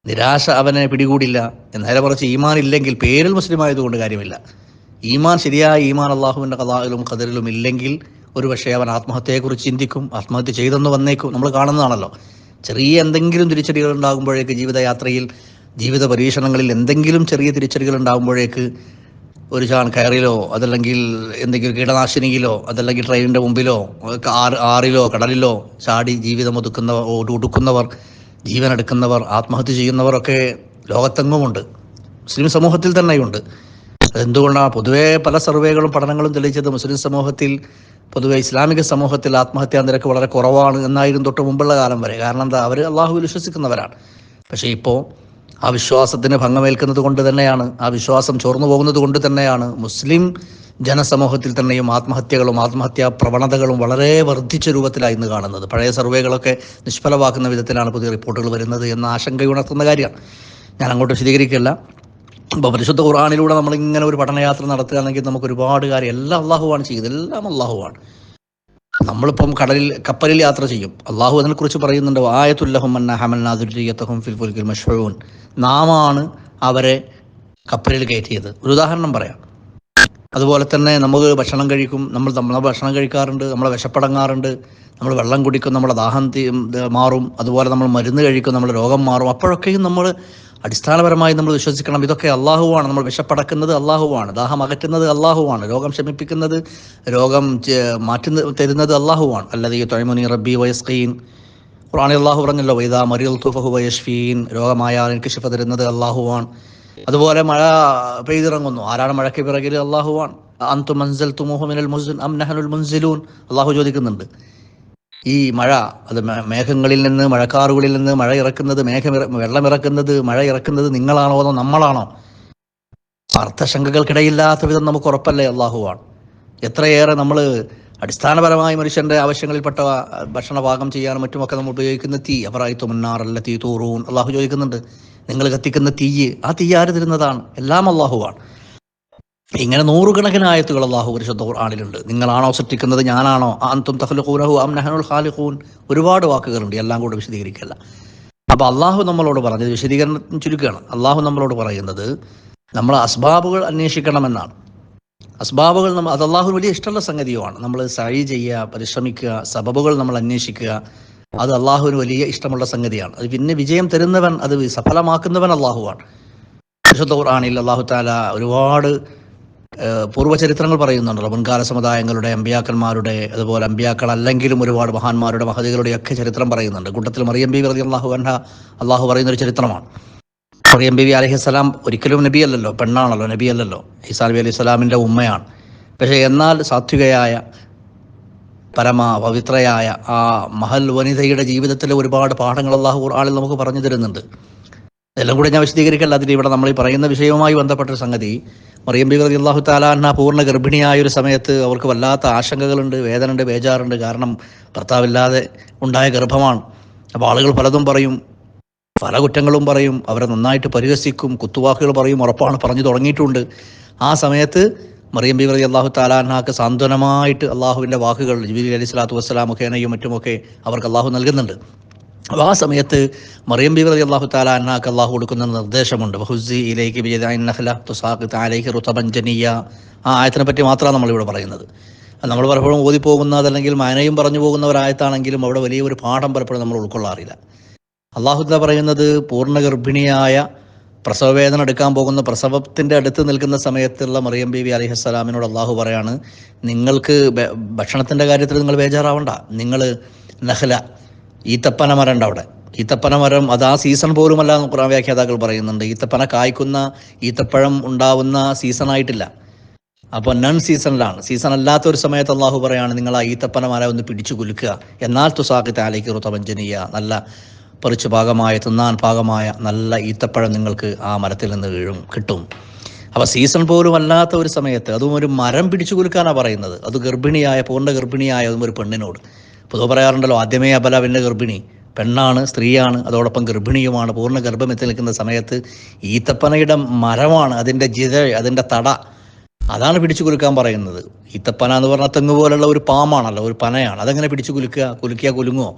[SPEAKER 1] നിരാശ അവനെ പിടികൂടില്ല. നേരെ കുറച്ച് ഈമാൻ ഇല്ലെങ്കിൽ പേരിൽ മുസ്ലിം ആയതുകൊണ്ട് കാര്യമില്ല. ഈമാൻ ശരിയായ ഈമാൻ അള്ളാഹുവിന്റെ കഥായിലും ഖദറിലും ഇല്ലെങ്കിൽ ഒരു പക്ഷേ അവൻ ആത്മഹത്യയെക്കുറിച്ച് ചിന്തിക്കും ആത്മഹത്യ ചെയ്തെന്ന് വന്നേക്കും. നമ്മൾ കാണുന്നതാണല്ലോ. ചെറിയ എന്തെങ്കിലും തിരിച്ചടികൾ ഉണ്ടാകുമ്പോഴേക്ക് ജീവിതയാത്രയിൽ ജീവിത പരീക്ഷണങ്ങളിൽ എന്തെങ്കിലും ചെറിയ തിരിച്ചടികൾ ഉണ്ടാകുമ്പോഴേക്ക് ഒരു ചാൺ കയറിലോ അതല്ലെങ്കിൽ എന്തെങ്കിലും കീടനാശിനിയിലോ അതല്ലെങ്കിൽ ട്രെയിനിന്റെ മുമ്പിലോ ആറ് ആറിലോ കടലിലോ ചാടി ജീവിതം ഒതുക്കുന്ന ഒടുക്കുന്നവർ ജീവൻ എടുക്കുന്നവർ ആത്മഹത്യ ചെയ്യുന്നവരൊക്കെ ലോകത്തെങ്ങുമുണ്ട്. മുസ്ലിം സമൂഹത്തിൽ തന്നെയുണ്ട്. അതെന്തുകൊണ്ടാണ് പൊതുവേ പല സർവേകളും പഠനങ്ങളും തെളിയിച്ചത് മുസ്ലിം സമൂഹത്തിൽ പൊതുവേ ഇസ്ലാമിക സമൂഹത്തിൽ ആത്മഹത്യാ നിരക്ക് വളരെ കുറവാണ് എന്നായിരുന്നു തൊട്ട് മുമ്പുള്ള കാലം വരെ. കാരണം എന്താ? അവർ അള്ളാഹു വിശ്വസിക്കുന്നവരാണ്. പക്ഷേ ഇപ്പോൾ ആ വിശ്വാസത്തിന് ഭംഗമേൽക്കുന്നത് കൊണ്ട് തന്നെയാണ് ആ വിശ്വാസം ചോർന്നു പോകുന്നത് കൊണ്ട് തന്നെയാണ് മുസ്ലിം ജനസമൂഹത്തിൽ തന്നെയും ആത്മഹത്യകളും ആത്മഹത്യാ പ്രവണതകളും വളരെ വർദ്ധിച്ച രൂപത്തിലാണ് ഇന്ന് കാണുന്നത്. പഴയ സർവേകളൊക്കെ നിഷ്ഫലമാക്കുന്ന വിധത്തിലാണ് പുതിയ റിപ്പോർട്ടുകൾ വരുന്നത് എന്ന ആശങ്കയുണർത്തുന്ന കാര്യമാണ്. ഞാൻ അങ്ങോട്ട് വിശദീകരിക്കില്ല. അപ്പോൾ പരിശുദ്ധ ഖുർആാനിലൂടെ നമ്മളിങ്ങനെ ഒരു പഠനയാത്ര നടത്തുകയാണെങ്കിൽ നമുക്ക് ഒരുപാട് കാര്യം എല്ലാം അള്ളാഹുവാണ് ചെയ്യുന്നത്. എല്ലാം അള്ളാഹുവാണ്. നമ്മളിപ്പം കടലിൽ കപ്പലിൽ യാത്ര ചെയ്യും. അള്ളാഹു അതിനെക്കുറിച്ച് പറയുന്നുണ്ട് ആയത്തുല്ലഹുമന്ന അന്ന ഫിൽ ഫുൽക്കിൽ മഷൂൻ നാമാണ് അവരെ കപ്പലിൽ കയറ്റിയത്. ഒരു ഉദാഹരണം പറയാം. അതുപോലെ തന്നെ നമുക്ക് ഭക്ഷണം കഴിക്കും നമ്മൾ നമ്മൾ ഭക്ഷണം കഴിക്കാറുണ്ട് നമ്മൾ വിശപ്പടങ്ങാറുണ്ട് നമ്മൾ വെള്ളം കുടിക്കും നമ്മുടെ ദാഹം മാറും അതുപോലെ നമ്മൾ മരുന്ന് കഴിക്കും നമ്മൾ രോഗം മാറും അപ്പോഴൊക്കെയും നമ്മൾ അടിസ്ഥാനപരമായി നമ്മൾ വിശ്വസിക്കണം ഇതൊക്കെ അള്ളാഹുവാണ് നമ്മൾ വിശപ്പടക്കുന്നത് അള്ളാഹുവാണ് ദാഹം അകറ്റുന്നത് അള്ളാഹുവാണ് രോഗം ശമിപ്പിക്കുന്നത് രോഗം മാറ്റുന്ന തരുന്നത് അള്ളാഹുവാണ് അല്ലാതെ ഈ തൊഴിമുനി റബ്ബി വയസ്കീൻ ഖുറാനി അള്ളാഹു പറഞ്ഞല്ലോ വൈദാ മറിയൽ തുഫഹു വയഷ്ഫീൻ രോഗമായാൽ എനിക്ക് ശിഫ തരുന്നത് അള്ളാഹുവാണ് അതുപോലെ മഴ പെയ്തിറങ്ങുന്നു. ആരാണ് മഴയ്ക്ക് പിറകിൽ? അള്ളാഹുവാണ്. അന്തു മൻസൽ തുമുഹുമിനൽ മുസ്ലിൻ അം നഹനുൽ മുൻസിലൂൻ. അള്ളാഹു ചോദിക്കുന്നുണ്ട്. ഈ മഴ അത് മേഘങ്ങളിൽ നിന്ന് മഴക്കാറുകളിൽ നിന്ന് മഴ ഇറക്കുന്നത് മേഘം വെള്ളം ഇറക്കുന്നത് മഴ ഇറക്കുന്നത് നിങ്ങളാണോ അതോ നമ്മളാണോ? അർത്ഥശങ്കകൾക്കിടയില്ലാത്ത വിധം നമുക്ക് ഉറപ്പല്ലേ? അള്ളാഹുവാണ്. എത്രയേറെ നമ്മൾ അടിസ്ഥാനപരമായി മനുഷ്യന്റെ ആവശ്യങ്ങളിൽപ്പെട്ട ഭക്ഷണ പാകം ചെയ്യാനും മറ്റുമൊക്കെ നമ്മൾ ഉപയോഗിക്കുന്ന തീ. അപറായി തുമ്മാറല്ല തീ തൂറൂൻ. അള്ളാഹു ചോദിക്കുന്നുണ്ട്. നിങ്ങൾ കത്തിക്കുന്ന തീയ് ആ തീ ആര് തരുന്നതാണ്? എല്ലാം അള്ളാഹുവാണ്. ഇങ്ങനെ നൂറുകണക്കിന് ആയത്തുകൾ അള്ളാഹു പരിശുദ്ധ ആളിലുണ്ട് നിങ്ങളാണോ സൃഷ്ടിക്കുന്നത്? ഞാനാണോ? അന്തും തഹ്ലുഖൂനഹു അം നഹനുൽ ഖാലിഖൂൻ. ഒരുപാട് വാക്കുകളുണ്ട്. എല്ലാം കൂടെ വിശദീകരിക്കല്ല. അപ്പോൾ അള്ളാഹു നമ്മളോട് പറഞ്ഞത് വിശദീകരണം ചുരുക്കുകയാണ്. അള്ളാഹു നമ്മളോട് പറയുന്നത് നമ്മൾ അസ്ബാബുകൾ അന്വേഷിക്കണമെന്നാണ്. അസ്ബാബുകൾ നമ്മൾ അത് അള്ളാഹു വലിയ ഇഷ്ടമുള്ള സംഗതിയുമാണ്. നമ്മൾ സഴി ചെയ്യുക പരിശ്രമിക്കുക സബബുകൾ നമ്മൾ അന്വേഷിക്കുക അത് അള്ളാഹുവിന് വലിയ ഇഷ്ടമുള്ള സംഗതിയാണ്. അത് പിന്നെ വിജയം തരുന്നവൻ അത് സഫലമാക്കുന്നവൻ അള്ളാഹുവാണ് വിശുദ്ധ ഖുർആാനിൽ അള്ളാഹു താല ഒരുപാട് പൂർവചരിത്രങ്ങൾ പറയുന്നുണ്ടല്ലോ മുൻകാല സമുദായങ്ങളുടെ അമ്പിയാക്കന്മാരുടെ അതുപോലെ അമ്പിയാക്കൾ അല്ലെങ്കിലും ഒരുപാട് മഹാന്മാരുടെ മഹതികളുടെ ഒക്കെ ചരിത്രം പറയുന്നുണ്ട്. കൂട്ടത്തിൽ മറിയം ബി റതി അള്ളാഹു അൻഹ അള്ളാഹു പറയുന്ന ഒരു ചരിത്രമാണ്. മറിയം ബിബി അലഹിസ്സലാം ഒരിക്കലും നബി അല്ലല്ലോ പെണ്ണാണല്ലോ നബി അല്ലല്ലോ ഈസാ നബി അലൈഹി സ്വലാമിന്റെ ഉമ്മയാണ്. പക്ഷേ എന്നാൽ സാത്വികയായ പരമ പവിത്രയായ ആ മഹൽ വനിതയുടെ ജീവിതത്തിലെ ഒരുപാട് പാഠങ്ങൾ അള്ളാഹു ഖുർആനിൽ നമുക്ക് പറഞ്ഞു തരുന്നുണ്ട്. ഇതെല്ലാം കൂടെ ഞാൻ വിശദീകരിക്കല്ല. അതിൽ ഇവിടെ നമ്മൾ ഈ പറയുന്ന വിഷയവുമായി ബന്ധപ്പെട്ട സംഗതി. മറിയം ബി റതി അള്ളാഹു താലാന്ന പൂർണ ഗർഭിണിയായ ഒരു സമയത്ത് അവർക്ക് വല്ലാത്ത ആശങ്കകളുണ്ട് വേദനയുണ്ട് ബേജാറുണ്ട്. കാരണം ഭർത്താവില്ലാതെ ഉണ്ടായ ഗർഭമാണ്. അപ്പോൾ ആളുകൾ പലതും പറയും പല കുറ്റങ്ങളും പറയും അവരെ നന്നായിട്ട് പരിഹസിക്കും കുത്തുവാക്കുകൾ പറയും ഉറപ്പാണ് പറഞ്ഞു തുടങ്ങിയിട്ടുണ്ട്. ആ സമയത്ത് മറിയം ബി റതി അള്ളാഹു താലാഹാക്ക് സാന്ത്വനമായിട്ട് അള്ളാഹുവിന്റെ വാക്കുകൾ ജിബിലി അലി സ്വലാത്തു വസ്സലാം മുഖേനയും മറ്റുമൊക്കെ അവർക്ക് അള്ളാഹു നൽകുന്നുണ്ട്. അപ്പോൾ ആ സമയത്ത് മറിയം ബി റതി അള്ളാഹു താലാഹാക്ക് അള്ളാഹു കൊടുക്കുന്ന നിർദ്ദേശമുണ്ട്. ബഹുസി ഇലേക്ക് നഹ്ല തുസാഖ് താലേക്ക് റുത്തബഞ്ചനീയ ആ ആയത്തിനെ പറ്റി മാത്രമാണ് നമ്മളിവിടെ പറയുന്നത്. നമ്മൾ പലപ്പോഴും ഓതിപ്പോകുന്നത് അല്ലെങ്കിൽ മാനയും പറഞ്ഞു പോകുന്ന ഒരായത്താണെങ്കിലും അവിടെ വലിയൊരു പാഠം പലപ്പോഴും നമ്മൾ ഉൾക്കൊള്ളാറില്ല. അള്ളാഹുദ പറയുന്നത് പൂർണ ഗർഭിണിയായ പ്രസവവേദന എടുക്കാൻ പോകുന്ന പ്രസവത്തിന്റെ അടുത്ത് നിൽക്കുന്ന സമയത്തുള്ള മറിയം ബീവി അലിഹസ്സലാമിനോട് അള്ളാഹു പറയാണ് നിങ്ങൾക്ക് ഭക്ഷണത്തിന്റെ കാര്യത്തിൽ നിങ്ങൾ ബേജാറാവണ്ട. നിങ്ങൾ നഹ്ല ഈത്തപ്പന മരം ഉണ്ട് അവിടെ. ഈത്തപ്പന മരം അത് ആ സീസൺ പോലുമല്ല എന്ന് വ്യാഖ്യാതാക്കൾ പറയുന്നുണ്ട്. ഈത്തപ്പന കായ്ക്കുന്ന ഈത്തപ്പഴം ഉണ്ടാവുന്ന സീസൺ ആയിട്ടില്ല. അപ്പോൾ നൺ സീസണിലാണ്. സീസൺ അല്ലാത്ത ഒരു സമയത്ത് അള്ളാഹു പറയാണ് നിങ്ങൾ ആ ഈത്തപ്പന മരം ഒന്ന് പിടിച്ചു കുലുക്കുക. എന്നാൽ തുസാഖി താലേക്ക് റുത്തവഞ്ചനീയ നല്ല പറിച്ചു പാകമായ തിന്നാൻ പാകമായ നല്ല ഈത്തപ്പഴം നിങ്ങൾക്ക് ആ മരത്തിൽ നിന്ന് വീഴും കിട്ടും. അപ്പോൾ സീസൺ പോലും അല്ലാത്ത ഒരു സമയത്ത് അതും ഒരു മരം പിടിച്ചു കുലുക്കാനാണ് പറയുന്നത്. അത് ഗർഭിണിയായ പൂർണ ഗർഭിണിയായ അതും ഒരു പെണ്ണിനോട്. പൊതുവെ പറയാറുണ്ടല്ലോ ആദ്യമേ അബല പിന്നെ ഗർഭിണി. പെണ്ണാണ് സ്ത്രീയാണ് അതോടൊപ്പം ഗർഭിണിയുമാണ്. പൂർണ ഗർഭം എത്തി നിൽക്കുന്ന സമയത്ത് ഈത്തപ്പനയുടെ മരമാണ് അതിന്റെ ജിത അതിന്റെ തട. അതാണ് പിടിച്ചു കുലുക്കാൻ പറയുന്നത്. ഈത്തപ്പന എന്ന് പറഞ്ഞാൽ തെങ്ങ് പോലുള്ള ഒരു പാമാണല്ലോ ഒരു പനയാണ്. അതെങ്ങനെ പിടിച്ചു കുലുക്കുക കുലുക്കിയാൽ കുലുങ്ങുമോ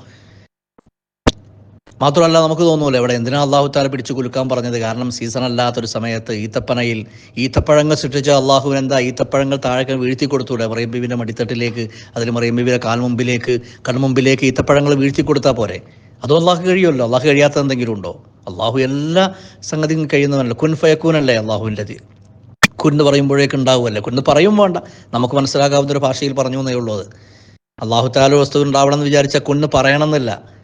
[SPEAKER 1] മാത്രമല്ല നമുക്ക് തോന്നുമല്ലോ ഇവിടെ എന്തിനാ അള്ളാഹു താല പിടിച്ചു കുലുക്കാൻ പറഞ്ഞത്? കാരണം സീസൺ അല്ലാത്തൊരു സമയത്ത് ഈത്തപ്പനയിൽ ഈത്തപ്പഴങ്ങൾ സൃഷ്ടിച്ച അള്ളാഹുവിന് എന്താ? ഈത്തപ്പഴങ്ങൾ താഴേക്ക് വീഴ്ത്തി കൊടുത്തൂടെ? മറിയം ബീവിന്റെ മടിത്തട്ടിലേക്ക് അതിൽ മറിയം ബീവിയുടെ കാൽമുമ്പിലേക്ക് കൺമുമ്പിലേക്ക് ഈത്തപ്പഴങ്ങൾ വീഴ്ത്തി കൊടുത്താൽ പോരെ? അതും അള്ളാഹു കഴിയുമല്ലോ. അള്ളാഹു കഴിയാത്ത എന്തെങ്കിലും ഉണ്ടോ? അള്ളാഹു എല്ലാ സംഗതിയും കഴിയുന്നവനല്ലോ. കുൻ ഫയക്കൂനല്ലേ അള്ളാഹുവിന്റെ കുന്ന് പറയുമ്പോഴേക്ക് ഉണ്ടാവുമല്ലേ? കുന്ന് പറയും വേണ്ട. നമുക്ക് മനസ്സിലാക്കാവുന്ന ഒരു ഭാഷയിൽ പറഞ്ഞു എന്നേ ഉള്ളൂ അത്. അള്ളാഹു താല വസ്തു ഉണ്ടാവണം എന്ന് വിചാരിച്ച കുന്ന് പറയണമെന്നില്ല.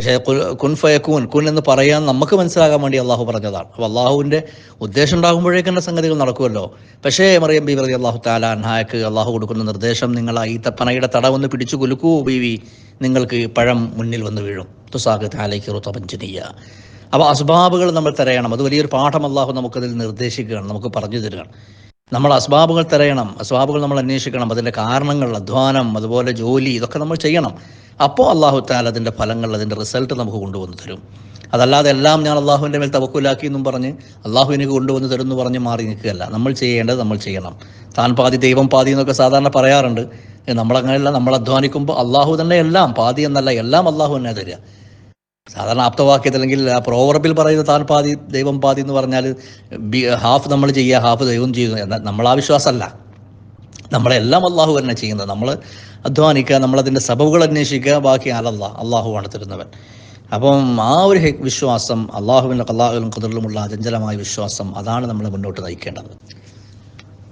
[SPEAKER 1] പക്ഷേ കുൻ ഫയക്കൂൻ കുൻ എന്ന് പറയാൻ നമുക്ക് മനസ്സിലാകാൻ വേണ്ടി അള്ളാഹു പറഞ്ഞതാണ്. അപ്പോൾ അള്ളാഹുവിന്റെ ഉദ്ദേശം ഉണ്ടാകുമ്പോഴേക്ക് തന്നെ സംഗതികൾ നടക്കുമല്ലോ. പക്ഷേ മറിയം ബി പ്രതി അള്ളാഹു താല അൻഹായക്ക് അള്ളാഹു കൊടുക്കുന്ന നിർദ്ദേശം നിങ്ങൾ ഈ തപ്പനയുടെ തട ഒന്ന് പിടിച്ചു കുലുക്കൂ ബീവി. നിങ്ങൾക്ക് പഴം മുന്നിൽ വന്ന് വീഴും. തുസാഖ് താലേക്ക് റുത്തപഞ്ചനീയ അപ്പോൾ അസ്ബാബുകൾ നമ്മൾ തിരയണം. അത് വലിയൊരു പാഠം അള്ളാഹു നമുക്കതിൽ നിർദ്ദേശിക്കുകയാണ് നമുക്ക് പറഞ്ഞു തരികയാണ്. നമ്മൾ അസ്ബാബുകൾ തിരയണം അസ്ബാബുകൾ നമ്മൾ അന്വേഷിക്കണം അതിന്റെ കാരണങ്ങൾ അധ്വാനം അതുപോലെ ജോലി ഇതൊക്കെ നമ്മൾ ചെയ്യണം. അപ്പോൾ അള്ളാഹു താല അതിന്റെ ഫലങ്ങൾ അതിന്റെ റിസൾട്ട് നമുക്ക് കൊണ്ടുവന്ന് തരും. അതല്ലാതെ എല്ലാം ഞാൻ അള്ളാഹുവിന്റെ മേൽ തവക്കുലാക്കി എന്നും പറഞ്ഞ് അള്ളാഹു എനിക്ക് കൊണ്ടുവന്ന് തരും എന്ന് പറഞ്ഞ് മാറി നിൽക്കുകയല്ല. നമ്മൾ ചെയ്യേണ്ടത് നമ്മൾ ചെയ്യണം. താൻ പാതി ദൈവം പാതി എന്നൊക്കെ സാധാരണ പറയാറുണ്ട്. നമ്മളങ്ങനെയല്ല നമ്മൾ അധ്വാനിക്കുമ്പോൾ അള്ളാഹു തന്നെ എല്ലാം പാതി എന്നല്ല എല്ലാം അള്ളാഹു തന്നെ തരിക. സാധാരണ ആപ്തവാക്യത്തിൽ അല്ലെങ്കിൽ പ്രോവർബിൽ പറയുന്ന താൻ പാതി ദൈവം പാതി എന്ന് പറഞ്ഞാൽ ഹാഫ് നമ്മൾ ചെയ്യുക ഹാഫ് ദൈവം ചെയ്യുന്നു എന്നാൽ നമ്മൾ ആ വിശ്വാസമല്ല. നമ്മളെല്ലാം അള്ളാഹു തന്നെ ചെയ്യുന്നത്. നമ്മൾ അധ്വാനിക്കുക നമ്മളതിന്റെ സബബുകൾ അന്വേഷിക്കുക ബാക്കി അലല്ല അള്ളാഹുവാണ് തരുന്നവൻ. അപ്പം ആ ഒരു വിശ്വാസം അള്ളാഹുവിന്റെ കല്ലാഹുവിനും കുതിറിലുമുള്ള അചഞ്ചലമായ വിശ്വാസം അതാണ് നമ്മൾ മുന്നോട്ട് നയിക്കേണ്ടത്.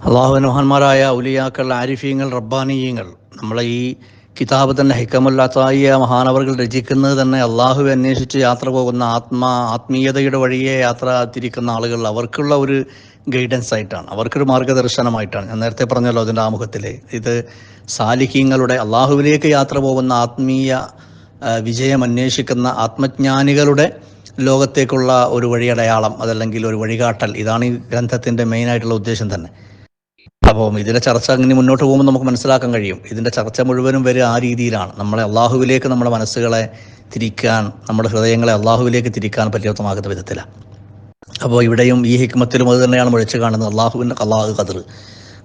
[SPEAKER 1] അള്ളാഹുവിൻ മഹാന്മാരായ ഉലിയാക്കൾ ആരിഫീങ്ങൾ റബ്ബാനീയങ്ങൾ നമ്മളെ ഈ കിതാബ് തന്നെ ഹിക്കമുല്ലാത്തായ മഹാനവർ രചിക്കുന്നത് തന്നെ അള്ളാഹുവെ അന്വേഷിച്ച് യാത്ര പോകുന്ന ആത്മാ ആത്മീയതയുടെ വഴിയെ യാത്ര തിരിക്കുന്ന ആളുകൾ അവർക്കുള്ള ഒരു ഗൈഡൻസ് ആയിട്ടാണ്. അവർക്കൊരു മാർഗദർശനമായിട്ടാണ്. ഞാൻ നേരത്തെ പറഞ്ഞല്ലോ അതിന്റെ ആമുഖത്തിൽ ഇത് സാലിഹ്യങ്ങളുടെ അള്ളാഹുവിലേക്ക് യാത്ര പോകുന്ന ആത്മീയ വിജയം അന്വേഷിക്കുന്ന ആത്മജ്ഞാനികളുടെ ലോകത്തേക്കുള്ള ഒരു വഴിയടയാളം അതല്ലെങ്കിൽ ഒരു വഴികാട്ടൽ. ഇതാണ് ഈ ഗ്രന്ഥത്തിന്റെ മെയിനായിട്ടുള്ള ഉദ്ദേശം തന്നെ. അപ്പം ഇതിന്റെ ചർച്ച അങ്ങനെ മുന്നോട്ട് പോകുമ്പോൾ നമുക്ക് മനസ്സിലാക്കാൻ കഴിയും. ഇതിന്റെ ചർച്ച മുഴുവനും വരെ ആ രീതിയിലാണ്. നമ്മളെ അള്ളാഹുവിലേക്ക് നമ്മുടെ മനസ്സുകളെ തിരിക്കാൻ നമ്മുടെ ഹൃദയങ്ങളെ അള്ളാഹുവിലേക്ക് തിരിക്കാൻ പര്യാപ്തമാകുന്ന വിധത്തിലാണ് അപ്പോൾ ഇവിടെയും ഈ ഹിക്മത്തിലും അത് തന്നെയാണ് മുഴച്ചു കാണുന്നത്. അള്ളാഹുവിന്റെ അള്ളാഹു കതിർ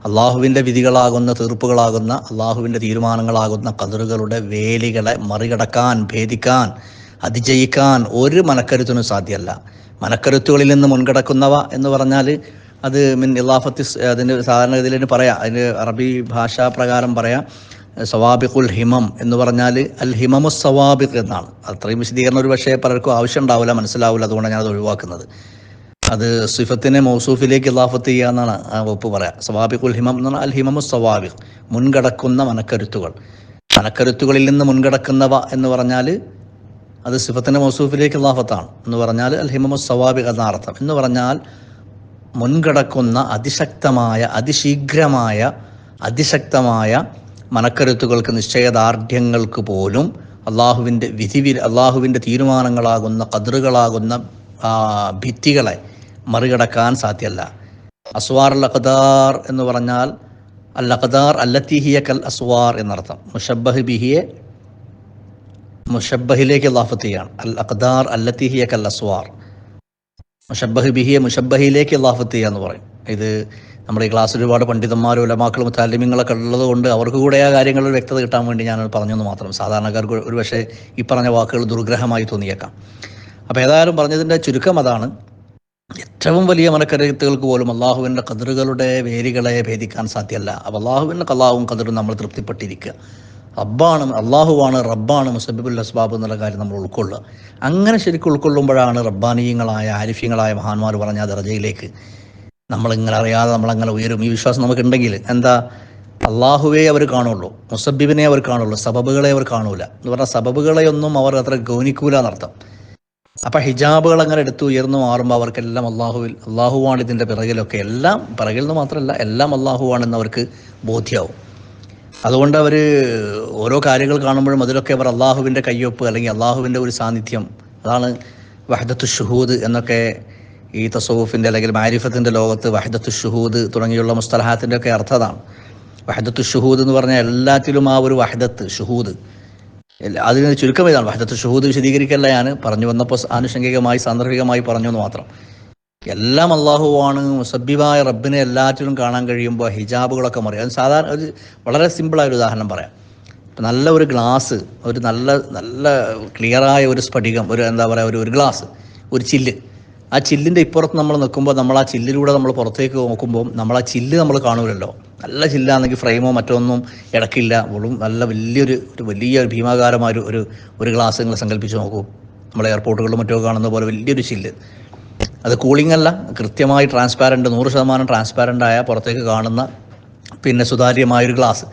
[SPEAKER 1] അള്ളാഹുവിന്റെ വിധികളാകുന്ന തീർപ്പുകളാകുന്ന അള്ളാഹുവിന്റെ തീരുമാനങ്ങളാകുന്ന കതിറുകളുടെ വേലികളെ മറികടക്കാൻ ഭേദിക്കാൻ അതിജയിക്കാൻ ഒരു മനക്കരുത്തിനും സാധ്യമല്ല. മനക്കരുത്തുകളിൽ നിന്ന് മുൻകിടക്കുന്നവ എന്ന് പറഞ്ഞാൽ അത് മിൻ ഇലാഫത്തി അതിന്റെ സാധാരണഗതിയിൽ പറയാം. അതിന് അറബി ഭാഷാ പ്രകാരം പറയാം. സവാബിഖുൽ ഹിമം എന്ന് പറഞ്ഞാൽ അൽ ഹിമമു സവാബിഖ് എന്നാണ്. അത്രയും വിശദീകരണം ഒരു പക്ഷേ പലർക്കും ആവശ്യം ഉണ്ടാവില്ല മനസ്സിലാവില്ല. അതുകൊണ്ടാണ് ഞാനത് ഒഴിവാക്കുന്നത്. അത് സിഫത്തിനെ മൗസൂഫിലേക്ക് ഇലാഫത്ത് ചെയ്യുക എന്നാണ് വകുപ്പ് പറയാം. സവാബിഖുൽ ഹിമം എന്ന് പറഞ്ഞാൽ അൽ ഹിമമു സവാബിഖ് മുൻകടക്കുന്ന മനക്കരുത്തുകൾ. മനക്കരുത്തുകളിൽ നിന്ന് മുൻകടക്കുന്നവ എന്ന് പറഞ്ഞാൽ അത് സിഫത്തിന്റെ മൗസൂഫിലേക്ക് ഇലാഫത്താണ്. എന്ന് പറഞ്ഞാൽ അൽ ഹിമമു സവാബിഖ് എന്ന അർത്ഥം. എന്ന് പറഞ്ഞാൽ മുൻകടക്കുന്ന അതിശക്തമായ അതിശീഘ്രമായ അതിശക്തമായ മനക്കരുത്തുകൾക്ക് നിശ്ചയദാർഢ്യങ്ങൾക്ക് പോലും അള്ളാഹുവിന്റെ വിധി അള്ളാഹുവിന്റെ തീരുമാനങ്ങളാകുന്ന കതിറുകളാകുന്ന ഭിത്തികളെ മറികടക്കാൻ സാധ്യല്ല. അസ്വാർ ലഖദാർ എന്ന് പറഞ്ഞാൽ അൽ അഖദാർ അല്ലത്തിഹിയ കൽ അസ്വാർ എന്നർത്ഥം. മുഷബ്ബഹ് ബിഹിയെ മുഷബ്ബഹിലേക്ക് ലാഫത്ത് ചെയ്യാണ് അൽ അഖദാർ അല്ലത്തിഹിയ കൽ അസ്വാർ. മുഷബ്ബഹ് ബിഹിയെ മുഷബ്ബഹിലേക്ക് ലാഫത്ത് ചെയ്യുക എന്ന് പറയും. ഇത് നമ്മുടെ ഈ ക്ലാസ്സിൽ ഒരുപാട് പണ്ഡിതന്മാരും ഉലമാക്കളും താലിമ്യങ്ങളൊക്കെ ഉള്ളത് കൊണ്ട് അവർക്ക് കൂടെ ആ കാര്യങ്ങളിൽ വ്യക്തത കിട്ടാൻ വേണ്ടി ഞാൻ പറഞ്ഞെന്ന് മാത്രം. സാധാരണക്കാർക്ക് ഒരു പക്ഷേ ഈ പറഞ്ഞ വാക്കുകൾ ദുർഗ്രഹമായി തോന്നിയേക്കാം. അപ്പോൾ ഏതായാലും പറഞ്ഞതിന്റെ ചുരുക്കം അതാണ്. ഏറ്റവും വലിയ മനക്കരുത്തുകൾക്ക് പോലും അള്ളാഹുവിന്റെ കതിറുകളുടെ വേരുകളെ ഭേദിക്കാൻ സാധ്യമല്ല അപ്പോൾ അള്ളാഹുവിന്റെ കലാവും കതിറും നമ്മൾ തൃപ്തിപ്പെട്ടിരിക്കുക. റബ്ബാണ് അള്ളാഹുവാണ് റബ്ബാണ് മുസബിബുൽ അസ്ബാബ് എന്നുള്ള കാര്യം നമ്മൾ ഉൾക്കൊള്ളുക. അങ്ങനെ ശരിക്കും ഉൾക്കൊള്ളുമ്പോഴാണ് റബ്ബാനീയങ്ങളായ ആരിഫ്യങ്ങളായ മഹാന്മാർ പറഞ്ഞ ദർജയിലേക്ക് നമ്മളിങ്ങനെ അറിയാതെ നമ്മളങ്ങനെ ഉയരും. ഈ വിശ്വാസം നമുക്കുണ്ടെങ്കിൽ എന്താ? അള്ളാഹുവേ അവർ കാണുള്ളൂ മുസബിബിനെ അവർ കാണുള്ളൂ സബബുകളെ അവർ കാണൂല. എന്ന് പറഞ്ഞാൽ സബബുകളെയൊന്നും അവർ അത്ര ഗൗനിക്കൂല എന്നർത്ഥം. അപ്പൊ ഹിജാബുകൾ അങ്ങനെ എടുത്തു ഉയർന്നു മാറുമ്പോൾ അവർക്കെല്ലാം അള്ളാഹുവിൽ അള്ളാഹുവാണ് ഇതിന്റെ പിറകിലൊക്കെ എല്ലാം പിറകിൽ നിന്ന് മാത്രമല്ല എല്ലാം അള്ളാഹുവാണെന്ന് അവർക്ക് ബോധ്യമാവും അതുകൊണ്ട് അവർ ഓരോ കാര്യങ്ങൾ കാണുമ്പോഴും അതിലൊക്കെ അവർ അള്ളാഹുവിന്റെ കയ്യൊപ്പ് അല്ലെങ്കിൽ അള്ളാഹുവിന്റെ ഒരു സാന്നിധ്യം. അതാണ് വഹദത്തു ഷുഹൂദ് എന്നൊക്കെ ഈ തസവുഫിന്റെ അല്ലെങ്കിൽ മാരിഫത്തിന്റെ ലോകത്ത് വഹദത്തു ഷുഹൂദ് തുടങ്ങിയുള്ള മുസ്തലഹാത്തിന്റെ ഒക്കെ അർത്ഥം അതാണ്. വഹദത്തു ഷുഹൂദ് എന്ന് പറഞ്ഞാൽ എല്ലാത്തിലും ആ ഒരു വഹദത്ത് ഷുഹൂദ്. അതിന് ചുരുക്കം ഇതാണ് വഹദത്ത് ഷുഹൂദ് വിശദീകരിക്കല്ല ഞാൻ പറഞ്ഞു വന്നപ്പോൾ ആനുഷംഗികമായി സാന്ദർഭികമായി പറഞ്ഞു എന്ന് മാത്രം. എല്ലാം അള്ളാഹുവാണ്. മുസബിബായ റബ്ബിനെ എല്ലാറ്റിലും കാണാൻ കഴിയുമ്പോൾ ഹിജാബുകളൊക്കെ മറിയും അത് സാധാരണ ഒരു വളരെ സിമ്പിളായ ഒരു ഉദാഹരണം പറയാം. ഇപ്പം നല്ല ഒരു ഗ്ലാസ് ഒരു നല്ല നല്ല ക്ലിയറായ ഒരു സ്ഫടികം ഒരു എന്താ പറയുക ഒരു ഒരു ഗ്ലാസ് ഒരു ചില്ല്. ആ ചില്ലിന്റെ ഇപ്പുറത്ത് നമ്മൾ നിൽക്കുമ്പോൾ നമ്മൾ ആ ചില്ലിലൂടെ നമ്മൾ പുറത്തേക്ക് നോക്കുമ്പോൾ നമ്മൾ ആ ചില്ല് നമ്മൾ കാണൂലല്ലോ. നല്ല ചില്ലാണെങ്കിൽ ഫ്രെയിമോ മറ്റൊന്നും ഇടക്കില്ല. വെറും നല്ല വലിയൊരു ഒരു വലിയ ഭീമാകാരമായ ഒരു ഒരു ഗ്ലാസ് നിങ്ങൾ സങ്കല്പിച്ച് നോക്കൂ. നമ്മൾ എയർപോർട്ടുകളിലും മറ്റോ കാണുന്ന പോലെ വലിയൊരു ചില്ല്. അത് കൂളിംഗ് അല്ല കൃത്യമായി ട്രാൻസ്പാരന്റ് നൂറ് ശതമാനം ആയ പുറത്തേക്ക് കാണുന്ന പിന്നെ സുതാര്യമായൊരു ഗ്ലാസ്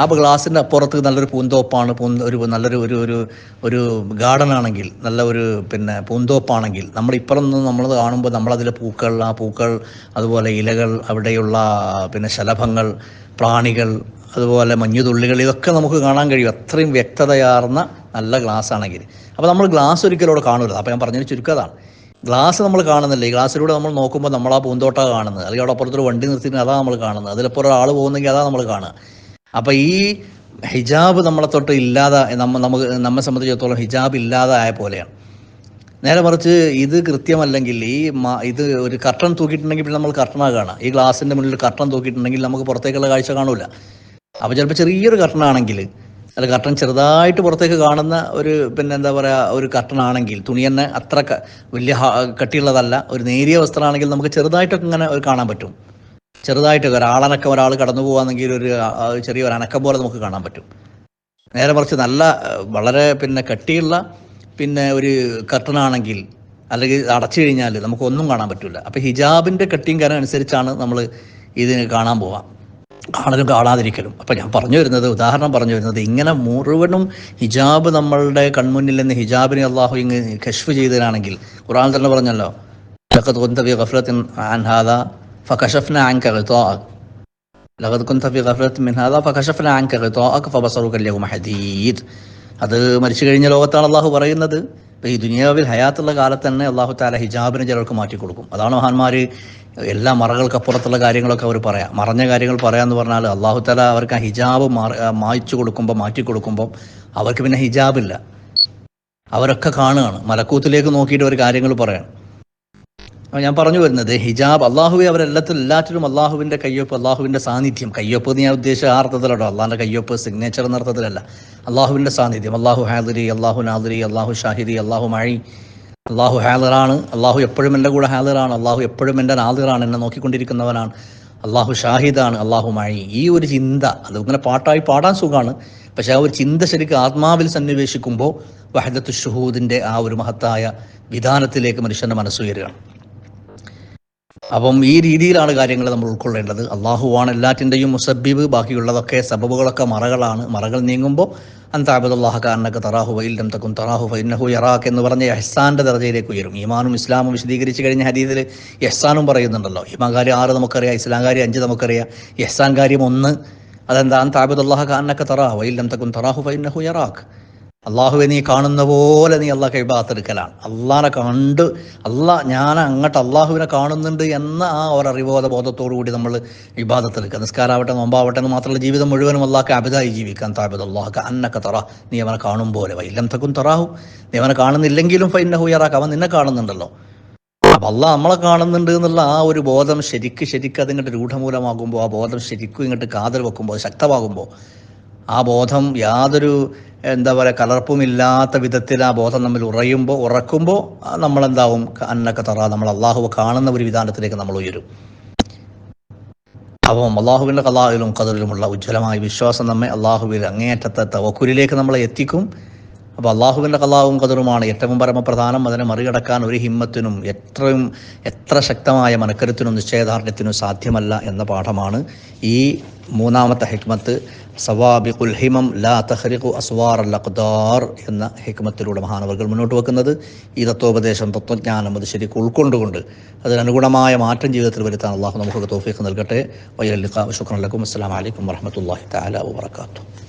[SPEAKER 1] ആ ഗ്ലാസിന്റെ അപ്പുറത്ത് നല്ലൊരു പൂന്തോപ്പാണ് പൂ ഒരു നല്ലൊരു ഒരു ഒരു ഒരു ഗാർഡൻ ആണെങ്കിൽ നല്ല ഒരു പിന്നെ പൂന്തോപ്പാണെങ്കിൽ നമ്മൾ ഇപ്പുറം നിന്ന് നമ്മൾ കാണുമ്പോൾ നമ്മളതിലെ പൂക്കൾ ആ പൂക്കൾ അതുപോലെ ഇലകൾ അവിടെയുള്ള പിന്നെ ശലഭങ്ങൾ പ്രാണികൾ അതുപോലെ മഞ്ഞുതുള്ളികൾ ഇതൊക്കെ നമുക്ക് കാണാൻ കഴിയും. അത്രയും വ്യക്തതയാർന്ന നല്ല ഗ്ലാസ് ആണെങ്കിൽ. അപ്പോൾ നമ്മൾ ഗ്ലാസ് ഒരിക്കലും അവിടെ കാണൂല. അപ്പോൾ ഞാൻ പറഞ്ഞൊരു ചുരുക്കതാണ്. ഗ്ലാസ് നമ്മൾ കാണുന്നില്ല? ഈ ഗ്ലാസ്സിലൂടെ നമ്മൾ നോക്കുമ്പോൾ നമ്മൾ ആ പൂന്തോട്ട കാണുന്നത്. അല്ലെങ്കിൽ അവിടെ അപ്പുറത്തൊരു വണ്ടി നിർത്തിയിരുന്നത് അതാണ് നമ്മൾ കാണുന്നത്. അതിലപ്പോൾ ഒരാൾ പോകുന്നെങ്കിൽ അതാണ് നമ്മൾ കാണുക. അപ്പം ഈ ഹിജാബ് നമ്മളെ തൊട്ട് ഇല്ലാതെ നമ്മ നമുക്ക് നമ്മെ സംബന്ധിച്ചിടത്തോളം ഹിജാബ് ഇല്ലാതെ ആയ പോലെയാണ്. നേരെ മറിച്ച് ഇത് കൃത്യമല്ലെങ്കിൽ ഈ ഇത് ഒരു കർട്ടൺ തൂക്കിയിട്ടുണ്ടെങ്കിൽ പിന്നെ നമ്മൾ കർട്ടനാ കാണാം ഈ ഗ്ലാസിന്റെ മുന്നിൽ കർട്ടൺ തൂക്കിയിട്ടുണ്ടെങ്കിൽ നമുക്ക് പുറത്തേക്കുള്ള കാഴ്ച കാണൂല. അപ്പോൾ ചിലപ്പോൾ ചെറിയൊരു കർട്ടനാണെങ്കിൽ അല്ല കർട്ടൻ ചെറുതായിട്ട് പുറത്തേക്ക് കാണുന്ന ഒരു പിന്നെ എന്താ പറയുക ഒരു കർട്ടൻ ആണെങ്കിൽ തുണി തന്നെ അത്ര വലിയ കട്ടിയുള്ളതല്ല ഒരു നേരിയ വസ്ത്രമാണെങ്കിൽ നമുക്ക് ചെറുതായിട്ടൊക്കെ ഇങ്ങനെ ഒരു കാണാൻ പറ്റും. ചെറുതായിട്ടൊക്കെ ഒരാളനക്കം ഒരാൾ കടന്നു പോകാന്നെങ്കിൽ ഒരു ചെറിയ ഒരു അനക്കം പോലെ നമുക്ക് കാണാൻ പറ്റും. നേരെ മറിച്ച് നല്ല വളരെ പിന്നെ കട്ടിയുള്ള പിന്നെ ഒരു കർട്ടനാണെങ്കിൽ അല്ലെങ്കിൽ അടച്ചു കഴിഞ്ഞാൽ നമുക്കൊന്നും കാണാൻ പറ്റില്ല അപ്പോൾ ഹിജാബിന്റെ കട്ടിയും കനം അനുസരിച്ചാണ് നമ്മൾ ഇതിന് കാണാൻ പോവാം. കാണലും കാണാതിരിക്കലും. അപ്പം ഞാൻ പറഞ്ഞു വരുന്നത് ഉദാഹരണം പറഞ്ഞു വരുന്നത് ഇങ്ങനെ മുഴുവനും ഹിജാബ് നമ്മളുടെ കൺമുന്നിൽ നിന്ന് ഹിജാബിനെ അള്ളാഹു ഇങ്ങ് കശ്ഫ് ചെയ്തതിനാണെങ്കിൽ ഖുറാൻ തന്നെ പറഞ്ഞല്ലോ മിൻ അത് മരിച്ചു കഴിഞ്ഞ ലോകത്താണ് അള്ളാഹു പറയുന്നത്. ഇപ്പം ഈ ദുനിയാവിൽ ഹയാത്തുള്ള കാലത്ത് തന്നെ അള്ളാഹു താല ഹിജാബിന് ചിലർക്ക് മാറ്റി കൊടുക്കും. അതാണ് മഹാന്മാർ എല്ലാ മറകൾക്കപ്പുറത്തുള്ള കാര്യങ്ങളൊക്കെ അവർ പറയാം. മറഞ്ഞ കാര്യങ്ങൾ പറയാമെന്ന് പറഞ്ഞാൽ അള്ളാഹു താല അവർക്ക് ആ ഹിജാബ് മാറി- കൊടുക്കുമ്പോൾ മാറ്റി കൊടുക്കുമ്പോൾ അവർക്ക് പിന്നെ ഹിജാബില്ല. അവരൊക്കെ കാണുകയാണ്. മലക്കൂത്തിലേക്ക് നോക്കിയിട്ട് ഒരു കാര്യങ്ങൾ പറയണം ഞാൻ പറഞ്ഞു വരുന്നത് ഹിജാബ് അള്ളാഹുവെ അവരെല്ലാത്തിലും എല്ലാറ്റിലും അള്ളാഹുവിന്റെ കയ്യൊപ്പ് അള്ളാഹുവിന്റെ സാന്നിധ്യം. കയ്യൊപ്പ് എന്ന് ഞാൻ ഉദ്ദേശിച്ച ആ അർത്ഥത്തിലോ അള്ളാഹിന്റെ കയ്യൊപ്പ് സിഗ്നേച്ചർ എന്ന അർത്ഥത്തിലല്ല. അള്ളാഹുവിന്റെ സാന്നിധ്യം അള്ളാഹു ഹാദിരി അള്ളാഹു നാദിരി അള്ളാഹു ഷാഹിദി അള്ളാഹു മഴി. അള്ളാഹു ഹാലറാണ് അള്ളാഹു എപ്പോഴും എന്റെ കൂടെ ഹാലറാണ് അള്ളാഹു എപ്പോഴും എന്റെ നാദിറാണ് എന്നെ നോക്കിക്കൊണ്ടിരിക്കുന്നവനാണ്. അള്ളാഹു ഷാഹിദാണ് അള്ളാഹു മഴി. ഈ ഒരു ചിന്ത അത് ഇങ്ങനെ പാട്ടായി പാടാൻ സുഖമാണ് പക്ഷേ ആ ഒരു ചിന്ത ശരിക്കും ആത്മാവിൽ സന്നിവേശിക്കുമ്പോൾ വഹദത്ത് ഷുഹൂദിന്റെ ആ ഒരു മഹത്തായ വിധാനത്തിലേക്ക് മനുഷ്യന്റെ മനസ്സുയരുകയാണ് അപ്പം ഈ രീതിയിലാണ് കാര്യങ്ങൾ നമ്മൾ ഉൾക്കൊള്ളേണ്ടത്. അള്ളാഹുവാണ് എല്ലാറ്റിന്റെയും മുസബീബ് ബാക്കിയുള്ളതൊക്കെ സബബുകളൊക്കെ മറകളാണ്. മറകൾ നീങ്ങുമ്പോൾ അന്താബുദുല്ലാഹ കാരണക്ക് തറാഹു വൈലം തക്കും തറാഹു ഫൈനഹു യറാഖ് എന്ന് പറഞ്ഞ എഹ്സാന്റെ ദർജയിലേക്ക് ഉയരും. ഈമാനും ഇസ്ലാമും വിശദീകരിച്ച് കഴിഞ്ഞ ഹരീതിൽ എഹ്സാനും പറയുന്നുണ്ടല്ലോ. ഈമാൻ കാര്യം ആറ് നമുക്കറിയാം ഇസ്ലാം കാര്യം അഞ്ച് നമുക്കറിയാം. എഹ്സാൻ കാര്യം ഒന്ന് അതെന്താ? അന്താബുദുല്ലാഹ കാരണക്ക് തറാഹു വൈലം തക്കും തറാഹു ഫൈനഹു യറാഖ് അള്ളാഹുവെ നീ കാണുന്ന പോലെ നീ അള്ളാഹ് കൈബാത്തെടുക്കലാണ്. അള്ളാഹിനെ കണ്ട് അള്ളാഹ് ഞാൻ അങ്ങോട്ട് അള്ളാഹുവിനെ കാണുന്നുണ്ട് എന്ന ആ ഒരു അറിവോധ ബോധത്തോടു കൂടി നമ്മൾ വിവാദത്തെടുക്കുക നിസ്കാരാവട്ടെ നോമ്പാവട്ടെ എന്ന് മാത്രമല്ല ജീവിതം മുഴുവനും അള്ളാഹ്ക്ക് അബിതായി ജീവിക്കാൻ താപത് അള്ളാഹ്ക്ക് അന്നൊക്കെ തറ നീ അവനെ കാണും പോലെ. വൈലം തക്കും തറാഹു നീ അവനെ കാണുന്നില്ലെങ്കിലും ഫൈന ഹുയറാക്ക് അവൻ നിന്നെ കാണുന്നുണ്ടല്ലോ. അപ്പം അല്ല നമ്മളെ കാണുന്നുണ്ട് എന്നുള്ള ആ ഒരു ബോധം ശരിക്ക് ശരിക്ക് അതിങ്ങോട്ട് രൂഢമൂലമാകുമ്പോൾ ആ ബോധം ശരിക്കും ഇങ്ങോട്ട് കാതൽ വെക്കുമ്പോൾ ശക്തമാകുമ്പോൾ ആ ബോധം യാതൊരു എന്താ പറയുക കലർപ്പുമില്ലാത്ത വിധത്തിൽ ആ ബോധം നമ്മൾ ഉറയുമ്പോൾ ഉറക്കുമ്പോൾ നമ്മളെന്താവും? അന്നൊക്കെ തറ നമ്മൾ അള്ളാഹുവെ കാണുന്ന ഒരു വിധാനത്തിലേക്ക് നമ്മൾ ഉയരും. അപ്പം അള്ളാഹുവിന്റെ കലാഹിലും കതറിലുമുള്ള ഉജ്ജ്വലമായ വിശ്വാസം നമ്മെ അള്ളാഹുവിൽ അങ്ങേയറ്റത്തെ തവക്കുരിലേക്ക് നമ്മളെ എത്തിക്കും. അപ്പോൾ അള്ളാഹുവിന്റെ കലാവും കതറുമാണ് ഏറ്റവും പരമപ്രധാനം. അതിനെ മറികടക്കാൻ ഒരു ഹിമ്മത്തിനും എത്രയും എത്ര ശക്തമായ മനക്കരുത്തിനും നിശ്ചയദാർഢ്യത്തിനും സാധ്യമല്ല എന്ന പാഠമാണ് ഈ മൂന്നാമത്തെ ഹിക്മത്ത്. സവാബിഖുൽ ഹിമം ലാ തഹ്രിഖു അസ്വാർ അൽ അഖ്ദാർ എന്ന ഹിക്മത്തിലൂടെ മഹാനവർകൾ മുന്നോട്ട് വെക്കുന്നത്. ഈ തത്വോപദേശം തത്വജ്ഞാനം അത് ശരിക്കും ഉൾക്കൊണ്ടുകൊണ്ട് അതിനനുഗുണമായ മാറ്റം ജീവിതത്തിൽ വരുത്താൻ അള്ളാഹു നമുക്ക് തോഫീഖ് നൽകട്ടെ. വയ്യല്ലിഖ ശുക്രൻ ലക്കും. അസ്സാം വലൈക്കും വരഹമുല്ലാ താല വാത്തു